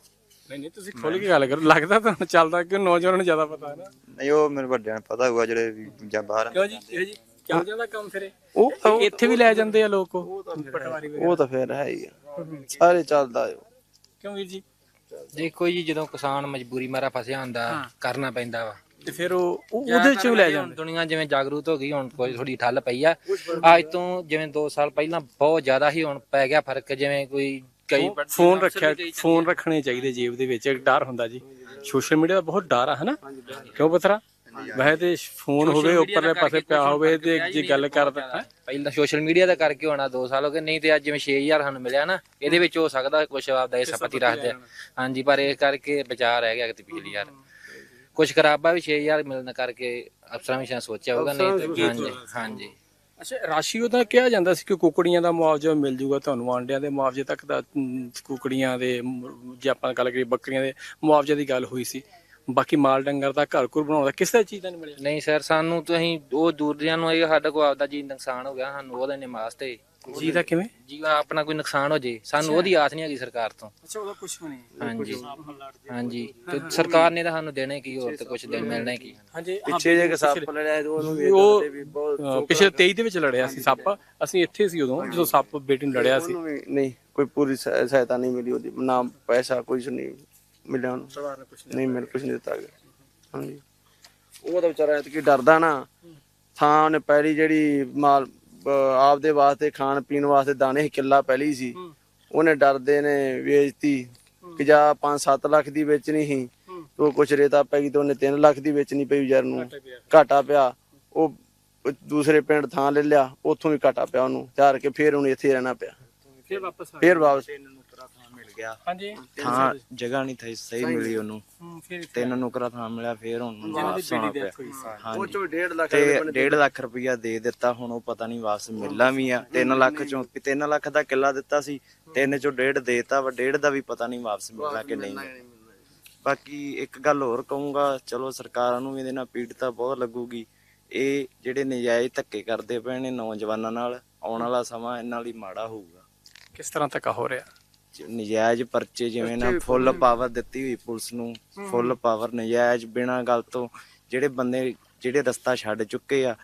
ਨਹੀਂ ਨਹੀਂ ਤੁਸੀਂ ਖੋਲ ਕੇ ਗੱਲ ਕਰੋ। ਲੱਗਦਾ ਤੁਹਾਨੂੰ ਚੱਲਦਾ ਕਿ ਨੌਜਵਾਨਾਂ ਨੂੰ ਜ਼ਿਆਦਾ ਪਤਾ ਹੈ ਨਾ। ਨਹੀਂ ਉਹ ਮੇਰੇ ਵੱਡਿਆਂ ਨੂੰ ਪਤਾ ਹੋਊਗਾ ਜਿਹੜੇ ਵੀ ਜਾਂ ਬਾਹਰ ਕਿਉਂ ਜੀ? ਇਹ ਜੀ ਚੱਲ ਜਾਂਦਾ ਕੰਮ ਫਿਰੇ? ਉਹ ਇੱਥੇ ਵੀ ਲੈ ਜਾਂਦੇ ਆ ਲੋਕ ਉਹ। ਪਟਵਾਰੀ ਵਗੈਰਾ। ਉਹ ਤਾਂ ਫਿਰ ਹੈ ਹੀ ਆ। ਸਾਰੇ ਚੱਲਦਾ ਆ। ਕਿਉਂ ਵੀਰ ਜੀ? ਦੇਖੋ ਜੀ ਜਦੋਂ ਕਿਸਾਨ ਮਜਬੂਰੀ ਮਾਰਾ ਫਸਿਆ ਹੁੰਦਾ ਕਰਨਾ ਪੈਂਦਾ ਵਾ। ਤੇ ਫਿਰ ਉਹ ਉਹ- ਉਹਦੇ ਚੋਂ ਲੈ ਹੁਣ ਜਾਂਦੇ। ਦੁਨੀਆ ਜਿਵੇਂ ਜਾਗਰੂਕ ਹੋ ਗਈ ਹੁਣ ਕੋਈ ਥੋੜੀ ਠੱਲ ਪਈ ਆ। ਅੱਜ ਤੋਂ ਜਿਵੇਂ 2 ਸਾਲ ਪਹਿਲਾਂ ਬਹੁਤ ਜ਼ਿਆਦਾ ਹੀ ਹੁਣ ਪੈ ਗਿਆ ਫ਼ਰਕ ਜਿਵੇਂ ਕੋਈ ਕਈ ਫੋਨ ਰੱਖਿਆ ਫੋਨ ਰੱਖਣੇ ਚਾਹੀਦੇ ਜੇਬ ਦੇ ਵਿੱਚ ਇੱਕ ਡਰ ਹੁੰਦਾ ਜੀ। ਸੋਸ਼ਲ ਮੀਡੀਆ ਦਾ ਬਹੁਤ ਡਰ ਆ ਹਨਾ? ਕਿਉਂ ਪਤਰਾ? ਵੈਸੇ ਤੇ ਫੋਨ ਹੋਵੇ ਉੱਪਰਲੇ ਪਾਸੇ ਪਿਆ ਹੋਵੇ ਤੇ ਜੇ ਗੱਲ ਕਰਦਾ? ਪਹਿਲਾਂ ਸੋਸ਼ਲ ਮੀਡੀਆ ਦਾ ਕਰਕੇ ਹੋਣਾ 2 ਸਾਲ ਹੋ ਗਏ ਨਹੀਂ ਤੇ ਅੱਜ ਜਿਵੇਂ 6000 ਸਾਨੂੰ ਮਿਲਿਆ ਨਾ ਇਹਦੇ ਵਿੱਚ ਹੋ ਸਕਦਾ ਕੁਝ ਆਪਦਾ ਇਹ ਸੰਪਤੀ ਰੱਖਦੇ ਆ। ਹਾਂਜੀ ਪਰ ਇਹ ਕਰਕੇ ਵਿਚਾਰ ਰਹਿ ਗਿਆ ਕਿ ਪਿਛਲੀ ਯਾਰ ਕੁਝ ਖਰਾਬਾ ਵੀ 6000 ਮਿਲਣ ਕਰਕੇ ਅਫਸਰਾਂ ਵੀ ਸ਼ਾਇਦ ਸੋਚਿਆ ਹੋਊਗਾ ਨਹੀਂ ਤੇ ਹਾਂਜੀ ਹਾਂਜੀ। ਅੱਛਾ ਰਾਸ਼ੀ ਉਹਦਾ ਕਿਹਾ ਜਾਂਦਾ ਸੀ ਕਿ ਕੁਕੜੀਆਂ ਦਾ ਮੁਆਵਜ਼ਾ ਮਿਲ ਜੂਗਾ ਤੁਹਾਨੂੰ ਆਂਡਿਆਂ ਦੇ ਮੁਆਵਜ਼ੇ ਤੱਕ ਦਾ ਅਮ, ਕੁਕੜੀਆਂ ਦੇ ਮ, ਜੇ ਆਪਾਂ ਗੱਲ ਕਰੀਏ ਬੱਕਰੀਆਂ ਦੇ ਮੁਆਵਜ਼ੇ ਦੀ ਗੱਲ ਹੋਈ ਸੀ। ਬਾਕੀ ਮਾਲ ਡੰਗਰ ਦਾ ਘਰ ਘਰ ਬਣਾਉਣ ਦਾ ਕਿਸੇ ਚੀਜ਼ ਦਾ ਨਹੀਂ ਮਿਲਿਆ? ਨਹੀਂ ਸਰ ਸਾਨੂੰ ਤੁਸੀਂ ਉਹ ਦੂਰਦਿਆਂ ਨੂੰ ਇਹ ਸਾਡਾ ਕੋਈ ਆਪਦਾ ਜੀ ਨੁਕਸਾਨ ਹੋ ਗਿਆ ਸਾਨੂੰ ਉਹਦੇ ਨਿਮਾਸ ਤੇ। ਜੀ ਦਾ ਕਿਵੇਂ? ਜੀ ਆਪਣਾ ਕੋਈ ਨੁਕਸਾਨ ਹੋ ਜੇ ਸਾਨੂੰ ਉਹਦੀ ਆਸ ਨਹੀਂ ਹੈਗੀ ਸਰਕਾਰ ਤੋਂ। ਅੱਛਾ ਉਹਦਾ ਕੁਝ ਨਹੀਂ। ਹਾਂਜੀ। ਹਾਂਜੀ। ਤੇ ਸਰਕਾਰ ਨੇ ਤਾਂ ਸਾਨੂੰ ਦੇਣੇ ਕੀ ਹੋਰ ਤੇ ਕੁਝ ਦੇ ਮਿਲਣੇ ਕੀ। ਹਾਂਜੀ ਪਿੱਛੇ ਜੇ ਕਿ ਸੱਪ ਲੜਿਆ ਉਹਨੂੰ ਵੀ ਉਹ ਦੇ ਵੀ ਪਿਛਲੇ 23 ਦੇ ਵਿੱਚ ਲੜਿਆ ਸੀ ਸੱਪ। ਅਸੀਂ ਇੱਥੇ ਸੀ ਉਦੋਂ ਜਦੋਂ ਸੱਪ ਬੇਟੀ ਨੂੰ ਲੜਿਆ ਸੀ। ਵੀ ਨਹੀਂ ਕੋਈ ਪੂਰੀ ਸਹਾਇ- ਸਹਾਇਤਾ ਨਹੀਂ ਮਿਲੀ ਉਹਦੀ ਨਾ ਪੈਸਾ ਕੁਝ ਨਹੀਂ ਮਿਲਿਆ ਉਹਨੂੰ। ਨਹੀਂ ਮਿਲ ਕੁਝ ਨਹੀਂ ਦਿੱਤਾ ਗਿਆ ਹਾਂਜੀ। ਉਹ ਤਾਂ ਵਿਚਾਰਾ ਇਤਕੀ ਡਰਦਾ ਨਾ। ਥਾਂ ਉਹਨੇ ਪਹਿਲੀ ਜਿਹੜੀ ਮਾਲ ਆਪਦੇ ਵਾਸਤੇ ਖਾਣ ਪੀਣ ਵਾਸਤੇ ਦਾਣੇ ਕਿੱਲਾ ਪਹਿਲੀ ਸੀ। ਉਹਨੇ ਡਰਦੇ ਨੇ ਵੇਚਤੀ ਕਿ ਜਾ 5-7 ਲੱਖ ਦੀ ਵੇਚਣੀ ਸੀ। ਉਹ ਕੁਛ ਰੇਤਾ ਪੈ ਗਈ ਤੇ ਉਹਨੇ 3 ਲੱਖ ਦੀ ਵੇਚਣੀ ਪਈ ਵਿਚਾਰ ਨੂੰ। ਘਾਟਾ ਪਿਆ। ਉਹ ਦੂਸਰੇ ਪਿੰਡ ਥਾਂ ਲੈ ਲਿਆ। ਉੱਥੋਂ ਵੀ ਘਾਟਾ ਪਿਆ ਉਹਨੂੰ। ਚਾਰ ਕੇ ਫੇਰ ਉਹਨੂੰ ਇੱਥੇ ਰਹਿਣਾ ਪਿਆ। ਫਿਰ ਵਾਪਸ ਆ ਫੇਰ ਵਾਪਸ ਗਿਆ। ਹਾਂਜੀ। ਥਾਂ ਜਗ੍ਹਾ ਨਹੀਂ ਥਈ ਸਹੀ ਮਿਲੀ ਉਹਨੂੰ। ਫਿਰ ਤਿੰਨ ਨੁਕਰਾ ਥਾਂ ਮਿਲਿਆ ਫੇਰ ਹੁਣ ਵਾਪਸ ਆਉਣਾ ਪਿਆ। ਉਹ ਹਾਂਜੀ। ਚੋਂ 1.5 ਲੱਖ ਤੇ 1.5 ਲੱਖ ਰੁਪਇਆ ਦੇ ਦਿੱਤਾ ਹੁਣ ਉਹ ਪਤਾ ਨਹੀਂ ਵਾਪਸ ਮਿਲਣਾ ਵੀ ਆ। 3 ਲੱਖ ਚੋਂ 3 ਲੱਖ ਦਾ ਕਿੱਲਾ ਦਿੱਤਾ ਸੀ ਤਿੰਨ ਚੋਂ ਡੇਢ ਦੇਤਾ ਵਾ ਡੇਢ ਦਾ ਵੀ ਪਤਾ ਨਹੀਂ ਵਾਪਸ ਮਿਲਣਾ ਕਿ ਨਹੀਂ। ਬਾਕੀ ਇੱਕ ਗੱਲ ਹੋਰ ਕਹੂੰਗਾ ਚਲੋ ਸਰਕਾਰਾਂ ਨੂੰ ਵੀ ਇਹਦੇ ਨਾਲ ਪੀੜਤਾ ਬਹੁਤ ਲੱਗੂਗੀ। ਇਹ ਜਿਹੜੇ ਨਜਾਇਜ਼ ਧੱਕੇ ਕਰਦੇ ਪਏ ਨੇ ਨੌਜਵਾਨਾਂ ਨਾਲ ਆਉਣ ਵਾਲਾ ਸਮਾਂ ਇਹਨਾਂ ਲਈ ਮਾੜਾ ਹੋਊਗਾ। ਕਿਸ ਤਰ੍ਹਾਂ ਧੱਕਾ ਹੋ ਰਿਹਾ? ਨਜਾਇਜ਼ ਪਰਚੇ ਜਿਵੇਂ ਨਾ ਫੁੱਲ ਪਾਵਰ ਦਿੱਤੀ ਹੋਈ ਪੁਲਿਸ ਨੂੰ ਫੁੱਲ ਪਾਵਰ ਨਜਾਇਜ਼ ਬਿਨਾਂ ਗੱਲ ਤੋਂ ਜਿਹੜੇ ਬੰਦੇ ਜਿਹੜੇ ਰਸਤਾ ਛੱਡ ਚੁੱਕੇ ਆ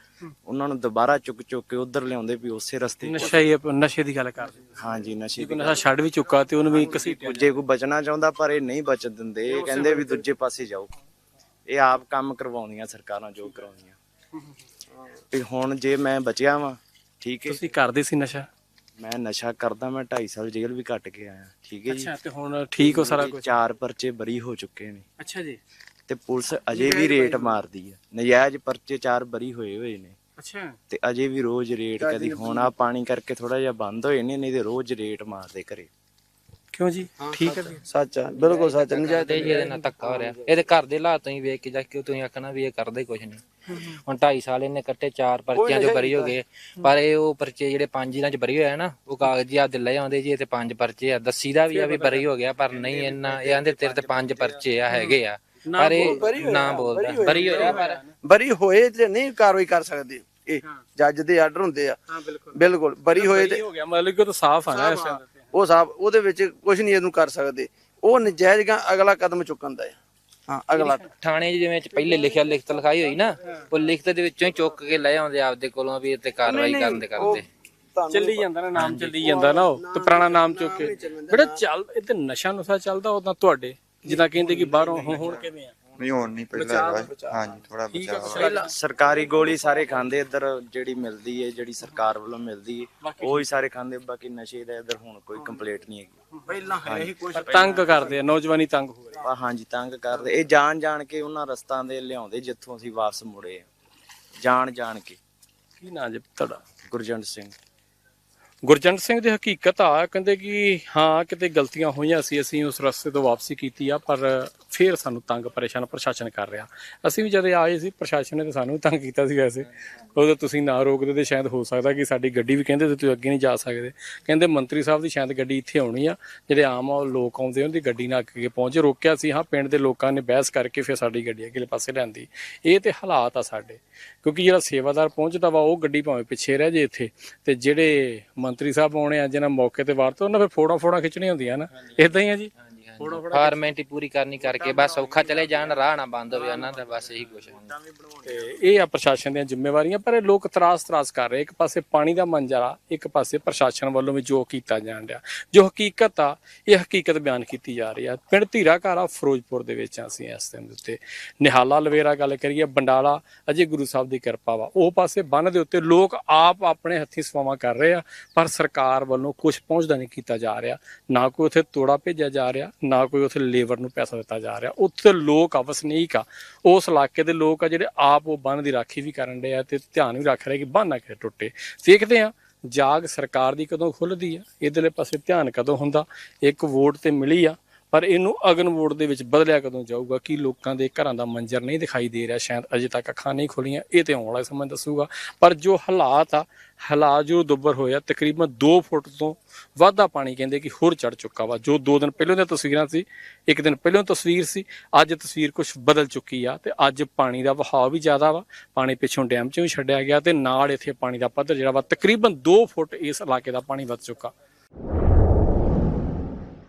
ਉਹਨਾਂ ਨੂੰ ਦੁਬਾਰਾ ਚੁੱਕ ਚੁੱਕ ਕੇ ਉਧਰ ਲਿਆਉਂਦੇ ਵੀ ਉਸੇ ਰਸਤੇ ਨਸ਼ਾ ਹੀ ਨਸ਼ੇ ਦੀ ਗੱਲ ਕਰਦੇ ਹਾਂਜੀ ਨਸ਼ੇ ਦੀ ਨਸ਼ਾ ਛੱਡ ਵੀ ਚੁੱਕਾ ਤੇ ਉਹਨੂੰ ਵੀ ਕਸੀ ਜੇ ਕੋਈ ਬਚਣਾ ਚਾਹੁੰਦਾ ਪਰ ਇਹ ਨਹੀਂ ਬਚਣ ਦਿੰਦੇ ਇਹ ਕਹਿੰਦੇ ਵੀ ਦੂਜੇ ਪਾਸੇ ਜਾਓ। ਇਹ ਆਪ ਕੰਮ ਕਰਵਾਉਂਦੀਆਂ ਸਰਕਾਰਾਂ ਜੋ ਕਰਾਉਂਦੀਆਂ। ਵੀ ਹੁਣ ਜੇ ਮੈਂ ਬਚਿਆ ਵਾਂ ਠੀਕ ਹੈ। ਤੁਸੀਂ ਕਰਦੇ ਸੀ ਨਸ਼ਾ? ਮੈਂ ਨਸ਼ਾ ਕਰਦਾ ਮੈਂ 2.5 ਸਾਲ ਜੇਲ੍ਹ ਵੀ ਕੱਟ ਕੇ ਆਇਆ। ਠੀਕ ਹੈ ਜੀ? ਅੱਛਾ ਤੇ ਹੁਣ ਠੀਕ ਹੋ ਸਾਰਾ ਕੁਝ ਚਾਰ ਪਰਚੇ ਬਰੀ ਹੋ ਚੁੱਕੇ ਨੇ। ਅੱਛਾ ਜੀ। ਤੇ ਪੁਲਿਸ ਅਜੇ ਵੀ ਰੇਟ ਮਾਰਦੀ ਹੈ। ਨਜਾਇਜ਼ ਪਰਚੇ ਚਾਰ ਬਰੀ ਹੋਏ ਹੋਏ ਨੇ। ਅੱਛਾ। ਤੇ ਅਜੇ ਵੀ ਰੋਜ਼ ਰੇਟ ਕਦੀ ਹੋਣਾ ਪਾਣੀ ਕਰਕੇ ਥੋੜਾ ਜਿਹਾ ਬੰਦ ਹੋਏ ਨੇ ਨਹੀਂ ਤੇ ਰੋਜ਼ ਰੇਟ ਮਾਰਦੇ ਘਰੇ। ਕਿਉਂ ਜੀ? ਠੀਕ ਹੈ ਸੱਚ ਆ ਬਿਲਕੁਲ ਸੱਚ ਨਜਾਇਜ਼ ਤੇ ਜੀ ਇਹਦੇ ਨਾਲ ਧੱਕਾ ਹੋ ਰਿਹਾ। ਇਹਦੇ ਘਰ ਦੇ ਹਾਲਾਤ ਤੁਸੀਂ ਵੇਖ ਕੇ ਜਾ ਕੇ ਤੁਸੀਂ ਆਖਣਾ ਵੀ ਇਹ ਕਰਦੇ ਕੁਝ ਨਹੀਂ। ਹੁਣ 2.5 ਸਾਲ ਇਹਨੇ ਕੱਟੇ ਚਾਰ ਪਰਚਿਆਂ ਚੋਂ ਬਰੀ ਹੋ ਗਏ। ਪਰ ਇਹ ਉਹ ਪਰਚੇ ਜਿਹੜੇ ਪੰਜ ਇਹਨਾਂ ਚ ਬਰੀ ਹੋਇਆ ਨਾ ਉਹ ਕਾਗਜ਼ੀ ਆ ਦਿੱਲੇ ਆਉਂਦੇ ਜੀ ਇਹ ਤੇ ਪੰਜ ਪਰਚੇ ਆ। ਦੱਸੀ ਦਾ ਵੀ ਆ ਵੀ ਬਰੀ ਹੋ ਗਿਆ ਪਰ ਨਹੀਂ ਇਹਨਾਂ ਇਹ ਆਂਦੇ ਤੇਰੇ ਤੇ ਪੰਜ ਪਰਚੇ ਆ। ਹੈਗੇ ਆ। ਪਰ ਇਹ ਨਾ ਬੋਲਦਾ ਬਰੀ ਹੋਇਆ। ਪਰ ਬਰੀ ਹੋਏ ਤੇ ਨਹੀਂ ਕਾਰਵਾਈ ਕਰ ਸਕਦੇ। ਇਹ ਜੱਜ ਦੇ ਆਰਡਰ ਹੁੰਦੇ ਆ। ਹਾਂ ਬਿਲਕੁਲ। ਬਿਲਕੁਲ ਬਰੀ ਹੋਏ ਤੇ ਹੋ ਗਿਆ ਮਤਲਬ ਕਿ ਉਹ ਤਾਂ ਸਾਫ਼ ਆ ਨਾ ਇਸ ਤੇ ਉਹ ਸਾਹਿਬ ਉਹਦੇ ਵਿੱਚ ਕੁਝ ਨਹੀਂ ਇਹਨੂੰ ਕਰ ਸਕਦੇ। ਉਹ ਨਜਾਇਜ਼ ਗਾ ਅਗਲਾ ਕਦਮ ਚੁੱਕਣ ਦਾ ਹੈ। ਹਾਂ ਅਗਲਾ ਥਾਣੇ ਜਿਵੇਂ ਚ ਪਹਿਲੇ ਲਿਖਿਆ ਲਿਖਤ ਲਿਖਾਈ ਹੋਈ ਨਾ ਉਹ ਲਿਖਤ ਦੇ ਵਿੱਚੋਂ ਹੀ ਚੁੱਕ ਕੇ ਲੈ ਆਉਂਦੇ ਆਪਦੇ ਕੋਲੋਂ ਵੀ ਇੱਥੇ ਕਾਰਵਾਈ ਕਰਨ ਦੇ ਕਰਦੇ। ਚੱਲੀ ਜਾਂਦਾ ਨਾ ਨਾਮ ਚੱਲੀ ਜਾਂਦਾ ਨਾ ਉਹ ਤੇ ਪੁਰਾਣਾ ਨਾਮ ਚੁੱਕ ਕੇ। ਬੇਟਾ ਚੱਲ ਇਹ ਤੇ ਨਸ਼ਾ ਨੁਸ਼ਾ ਚੱਲਦਾ ਉਦਾਂ ਤੁਹਾਡੇ ਜਿੱਦਾਂ ਕਹਿੰਦੇ ਕਿ ਬਾਹਰੋਂ ਹੁਣ ਹੁਣ ਕਿਵੇਂ ਆ? ਨਹੀਂ ਹੁਣ ਨਹੀਂ ਪਹਿਲਾਂ ਹੈਗਾ ਹਾਂਜੀ ਥੋੜਾ ਬਚਾਅ ਵਾ। ਸਰਕਾਰੀ ਗੋਲੀ ਸਾਰੇ ਖਾਂਦੇ ਇੱਧਰ ਜਿਹੜੀ ਮਿਲਦੀ ਹੈ ਜਿਹੜੀ ਸਰਕਾਰ ਵੱਲੋਂ ਮਿਲਦੀ ਹੈ ਉਹ ਹੀ ਸਾਰੇ ਖਾਂਦੇ ਬਾਕੀ ਨਸ਼ੇ ਦਾ ਇੱਧਰ ਹੁਣ ਕੋਈ ਕੰਪਲੇਂਟ ਨਹੀਂ ਹੈਗੀ। ਪਹਿਲਾਂ ਹੈ ਹੀ ਕੁਝ ਤੰਗ ਕਰਦੇ ਆ ਨੌਜਵਾਨੀ ਤੰਗ ਹੋ ਰਹੀ ਆ ਹਾਂਜੀ ਤੰਗ ਕਰਦੇ। ਇਹ ਜਾਣ ਜਾਣ ਕੇ ਉਹਨਾਂ ਰਸਤਾਂ ਦੇ ਲਿਆਉਂਦੇ ਜਿੱਥੋਂ ਅਸੀਂ ਵਾਪਸ ਮੁੜੇ ਆ। ਜਾਣ ਜਾਣ ਕੇ। ਕੀ ਨਾਂ ਜੀ ਤੁਹਾਡਾ? ਗੁਰਜੰਟ ਸਿੰਘ। ਗੁਰਜੰਟ ਸਿੰਘ ਦੀ ਹਕੀਕਤ ਆ, ਕਹਿੰਦੇ ਕਿ ਹਾਂ, ਕਿਤੇ ਗਲਤੀਆਂ ਹੋਈਆਂ ਸੀ, ਅਸੀਂ ਉਸ ਰਸਤੇ ਤੋਂ ਵਾਪਸੀ ਕੀਤੀ ਆ, ਪਰ ਫੇਰ ਸਾਨੂੰ ਤੰਗ ਪਰੇਸ਼ਾਨ ਪ੍ਰਸ਼ਾਸਨ ਕਰ ਰਿਹਾ। ਅਸੀਂ ਵੀ ਜਦੋਂ ਆਏ ਸੀ, ਪ੍ਰਸ਼ਾਸਨ ਨੇ ਤਾਂ ਸਾਨੂੰ ਵੀ ਤੰਗ ਕੀਤਾ ਸੀ ਵੈਸੇ। ਉਦੋਂ ਤੁਸੀਂ ਨਾ ਰੋਕਦੇ ਤੇ ਸ਼ਾਇਦ ਹੋ ਸਕਦਾ ਕਿ ਸਾਡੀ ਗੱਡੀ ਵੀ ਕਹਿੰਦੇ ਤੁਸੀਂ ਅੱਗੇ ਨਹੀਂ ਜਾ ਸਕਦੇ। ਕਹਿੰਦੇ ਮੰਤਰੀ ਸਾਹਿਬ ਦੀ ਸ਼ਾਇਦ ਗੱਡੀ ਇੱਥੇ ਆਉਣੀ ਆ, ਜਿਹੜੇ ਆਮ ਆ ਲੋਕ ਆਉਂਦੇ ਉਹਨਾਂ ਦੀ ਗੱਡੀ ਨਾਲ ਅੱਗੇ ਪਹੁੰਚ ਰੋਕਿਆ ਸੀ। ਹਾਂ, ਪਿੰਡ ਦੇ ਲੋਕਾਂ ਨੇ ਬਹਿਸ ਕਰਕੇ ਫਿਰ ਸਾਡੀ ਗੱਡੀ ਅਗਲੇ ਪਾਸੇ ਲਿਆਂਦੀ। ਇਹ ਤੇ ਹਾਲਾਤ ਆ ਸਾਡੇ, ਕਿਉਂਕਿ ਜਿਹੜਾ ਸੇਵਾਦਾਰ ਪਹੁੰਚਦਾ ਵਾ, ਉਹ ਗੱਡੀ ਭਾਵੇਂ ਪਿੱਛੇ ਰਹਿ ਜੇ ਇੱਥੇ, ਤੇ ਜਿਹੜੇ ਮੰਤਰੀ ਸਾਹਿਬ ਆਉਣੇ ਆ ਜਿਹਨਾਂ ਮੌਕੇ ਤੇ ਵਾਰਤੇ ਉਹਨਾਂ ਫਿਰ ਫੋਟੋ ਫੋਟੋ ਖਿੱਚਣੀਆਂ ਹੁੰਦੀਆਂ ਨਾ। ਇਦਾਂ ਹੀ ਆ ਜੀ। ਫਾਰਮੈਲਿਟੀ ਪੂਰੀ ਕਰਨੀ ਕਰਕੇ ਬਸ ਔਖਾ ਚਲੇ ਜਾਣ ਰਾਹ ਨਾ ਬੰਦ ਹੋਵੇ ਉਹਨਾਂ ਦਾ ਬਸ ਇਹੀ ਕੁਛ ਹੈ। ਤੇ ਇਹ ਆ ਪ੍ਰਸ਼ਾਸਨ ਦੀਆਂ ਜ਼ਿੰਮੇਵਾਰੀਆਂ ਪਰ ਇਹ ਲੋਕ ਤਰਾਸ ਤਰਾਸ ਕਰ ਰਹੇ ਇੱਕ ਪਾਸੇ ਪਾਣੀ ਦਾ ਮੰਜਰਾ ਇੱਕ ਪਾਸੇ ਪ੍ਰਸ਼ਾਸਨ ਵੱਲੋਂ ਵੀ ਜੋ ਕੀਤਾ ਜਾਣ ਰਿਹਾ ਜੋ ਹਕੀਕਤ ਆ ਇਹ ਹਕੀਕਤ ਬਿਆਨ ਕੀਤੀ ਜਾ ਰਹੀ ਆ। ਪਿੰਡ ਧੀਰਾ ਘਾਰਾ ਫਿਰੋਜ਼ਪੁਰ ਦੇ ਵਿੱਚ ਅਸੀਂ ਇਸ ਟਾਈਮ ਦੇ ਉੱਤੇ ਨਿਹਾਲਾ ਲਵੇਰਾ ਗੱਲ ਕਰੀਏ ਬੰਡਾਲਾ ਅਜੇ ਗੁਰੂ ਸਾਹਿਬ ਦੀ ਕਿਰਪਾ ਵਾ। ਉਹ ਪਾਸੇ ਬੰਨ ਦੇ ਉੱਤੇ ਲੋਕ ਆਪ ਆਪਣੇ ਹੱਥੀਂ ਸਵਾਵਾਂ ਕਰ ਰਹੇ ਆ ਪਰ ਸਰਕਾਰ ਵੱਲੋਂ ਕੁਝ ਪਹੁੰਚਦਾ ਨਹੀਂ ਕੀਤਾ ਜਾ ਰਿਹਾ। ਨਾ ਕੋਈ ਉੱਥੇ ਤੋੜਾ ਭੇਜਿਆ ਜਾ ਰਿਹਾ ਨਾ ਕੋਈ ਉੱਥੇ ਲੇਬਰ ਨੂੰ ਪੈਸਾ ਦਿੱਤਾ ਜਾ ਰਿਹਾ। ਉੱਥੇ ਲੋਕ ਆ ਵਸਨੀਕ ਆ। ਉਸ ਇਲਾਕੇ ਦੇ ਲੋਕ ਆ ਜਿਹੜੇ ਆਪ ਉਹ ਬੰਨ ਦੀ ਰਾਖੀ ਵੀ ਕਰਨ ਦੇ ਆ ਤੇ ਧਿਆਨ ਵੀ ਰੱਖ ਰਹੇ ਕਿ ਬੰਨ ਨਾ ਕਿਤੇ ਟੁੱਟੇ। ਦੇਖਦੇ ਆ, ਜਾਗ ਸਰਕਾਰ ਦੀ ਕਦੋਂ ਖੁੱਲਦੀ ਆ? ਇਧਰਲੇ ਪਾਸੇ ਧਿਆਨ ਕਦੋਂ ਹੁੰਦਾ? ਇੱਕ ਵੋਟ ਤੇ ਮਿਲੀ ਆ। ਪਰ ਇਹਨੂੰ ਅਗਨ ਵੋਟ ਦੇ ਵਿੱਚ ਬਦਲਿਆ ਕਦੋਂ ਜਾਊਗਾ? ਕਿ ਲੋਕਾਂ ਦੇ ਘਰਾਂ ਦਾ ਮੰਜ਼ਰ ਨਹੀਂ ਦਿਖਾਈ ਦੇ ਰਿਹਾ? ਸ਼ਾਇਦ ਅਜੇ ਤੱਕ ਅੱਖਾਂ ਨਹੀਂ ਖੁੱਲੀਆਂ। ਇਹ ਤੇ ਆਉਣ ਵਾਲਾ ਸਮਾਂ ਦੱਸੂਗਾ। ਪਰ ਜੋ ਹਾਲਾਤ ਆ, ਹਾਲਾਤ ਜੋ ਦੁੱਬਰ ਹੋਇਆ ਤਕਰੀਬਨ 2 ਫੁੱਟ ਤੋਂ ਵਾਧਾ ਪਾਣੀ ਕਹਿੰਦੇ ਕਿ ਹੋਰ ਚੜ ਚੁੱਕਾ ਵਾ। ਜੋ 2 ਦਿਨ ਪਹਿਲਾਂ ਦੀਆਂ ਤਸਵੀਰਾਂ ਸੀ, ਇੱਕ ਦਿਨ ਪਹਿਲਾਂ ਤਸਵੀਰ ਸੀ, ਅੱਜ ਤਸਵੀਰ ਕੁਝ ਬਦਲ ਚੁੱਕੀ ਆ ਤੇ ਅੱਜ ਪਾਣੀ ਦਾ ਵਹਾਅ ਵੀ ਜ਼ਿਆਦਾ ਵਾ। ਪਾਣੀ ਪਿੱਛੋਂ ਡੈਮ ਚੋਂ ਵੀ ਛੱਡਿਆ ਗਿਆ ਤੇ ਨਾਲ ਇੱਥੇ ਪਾਣੀ ਦਾ ਪੱਧਰ ਜਿਹੜਾ ਵਾ, ਤਕਰੀਬਨ 2 ਫੁੱਟ ਇਸ ਇਲਾਕੇ ਦਾ ਪਾਣੀ ਵੱਧ ਚੁੱਕਾ।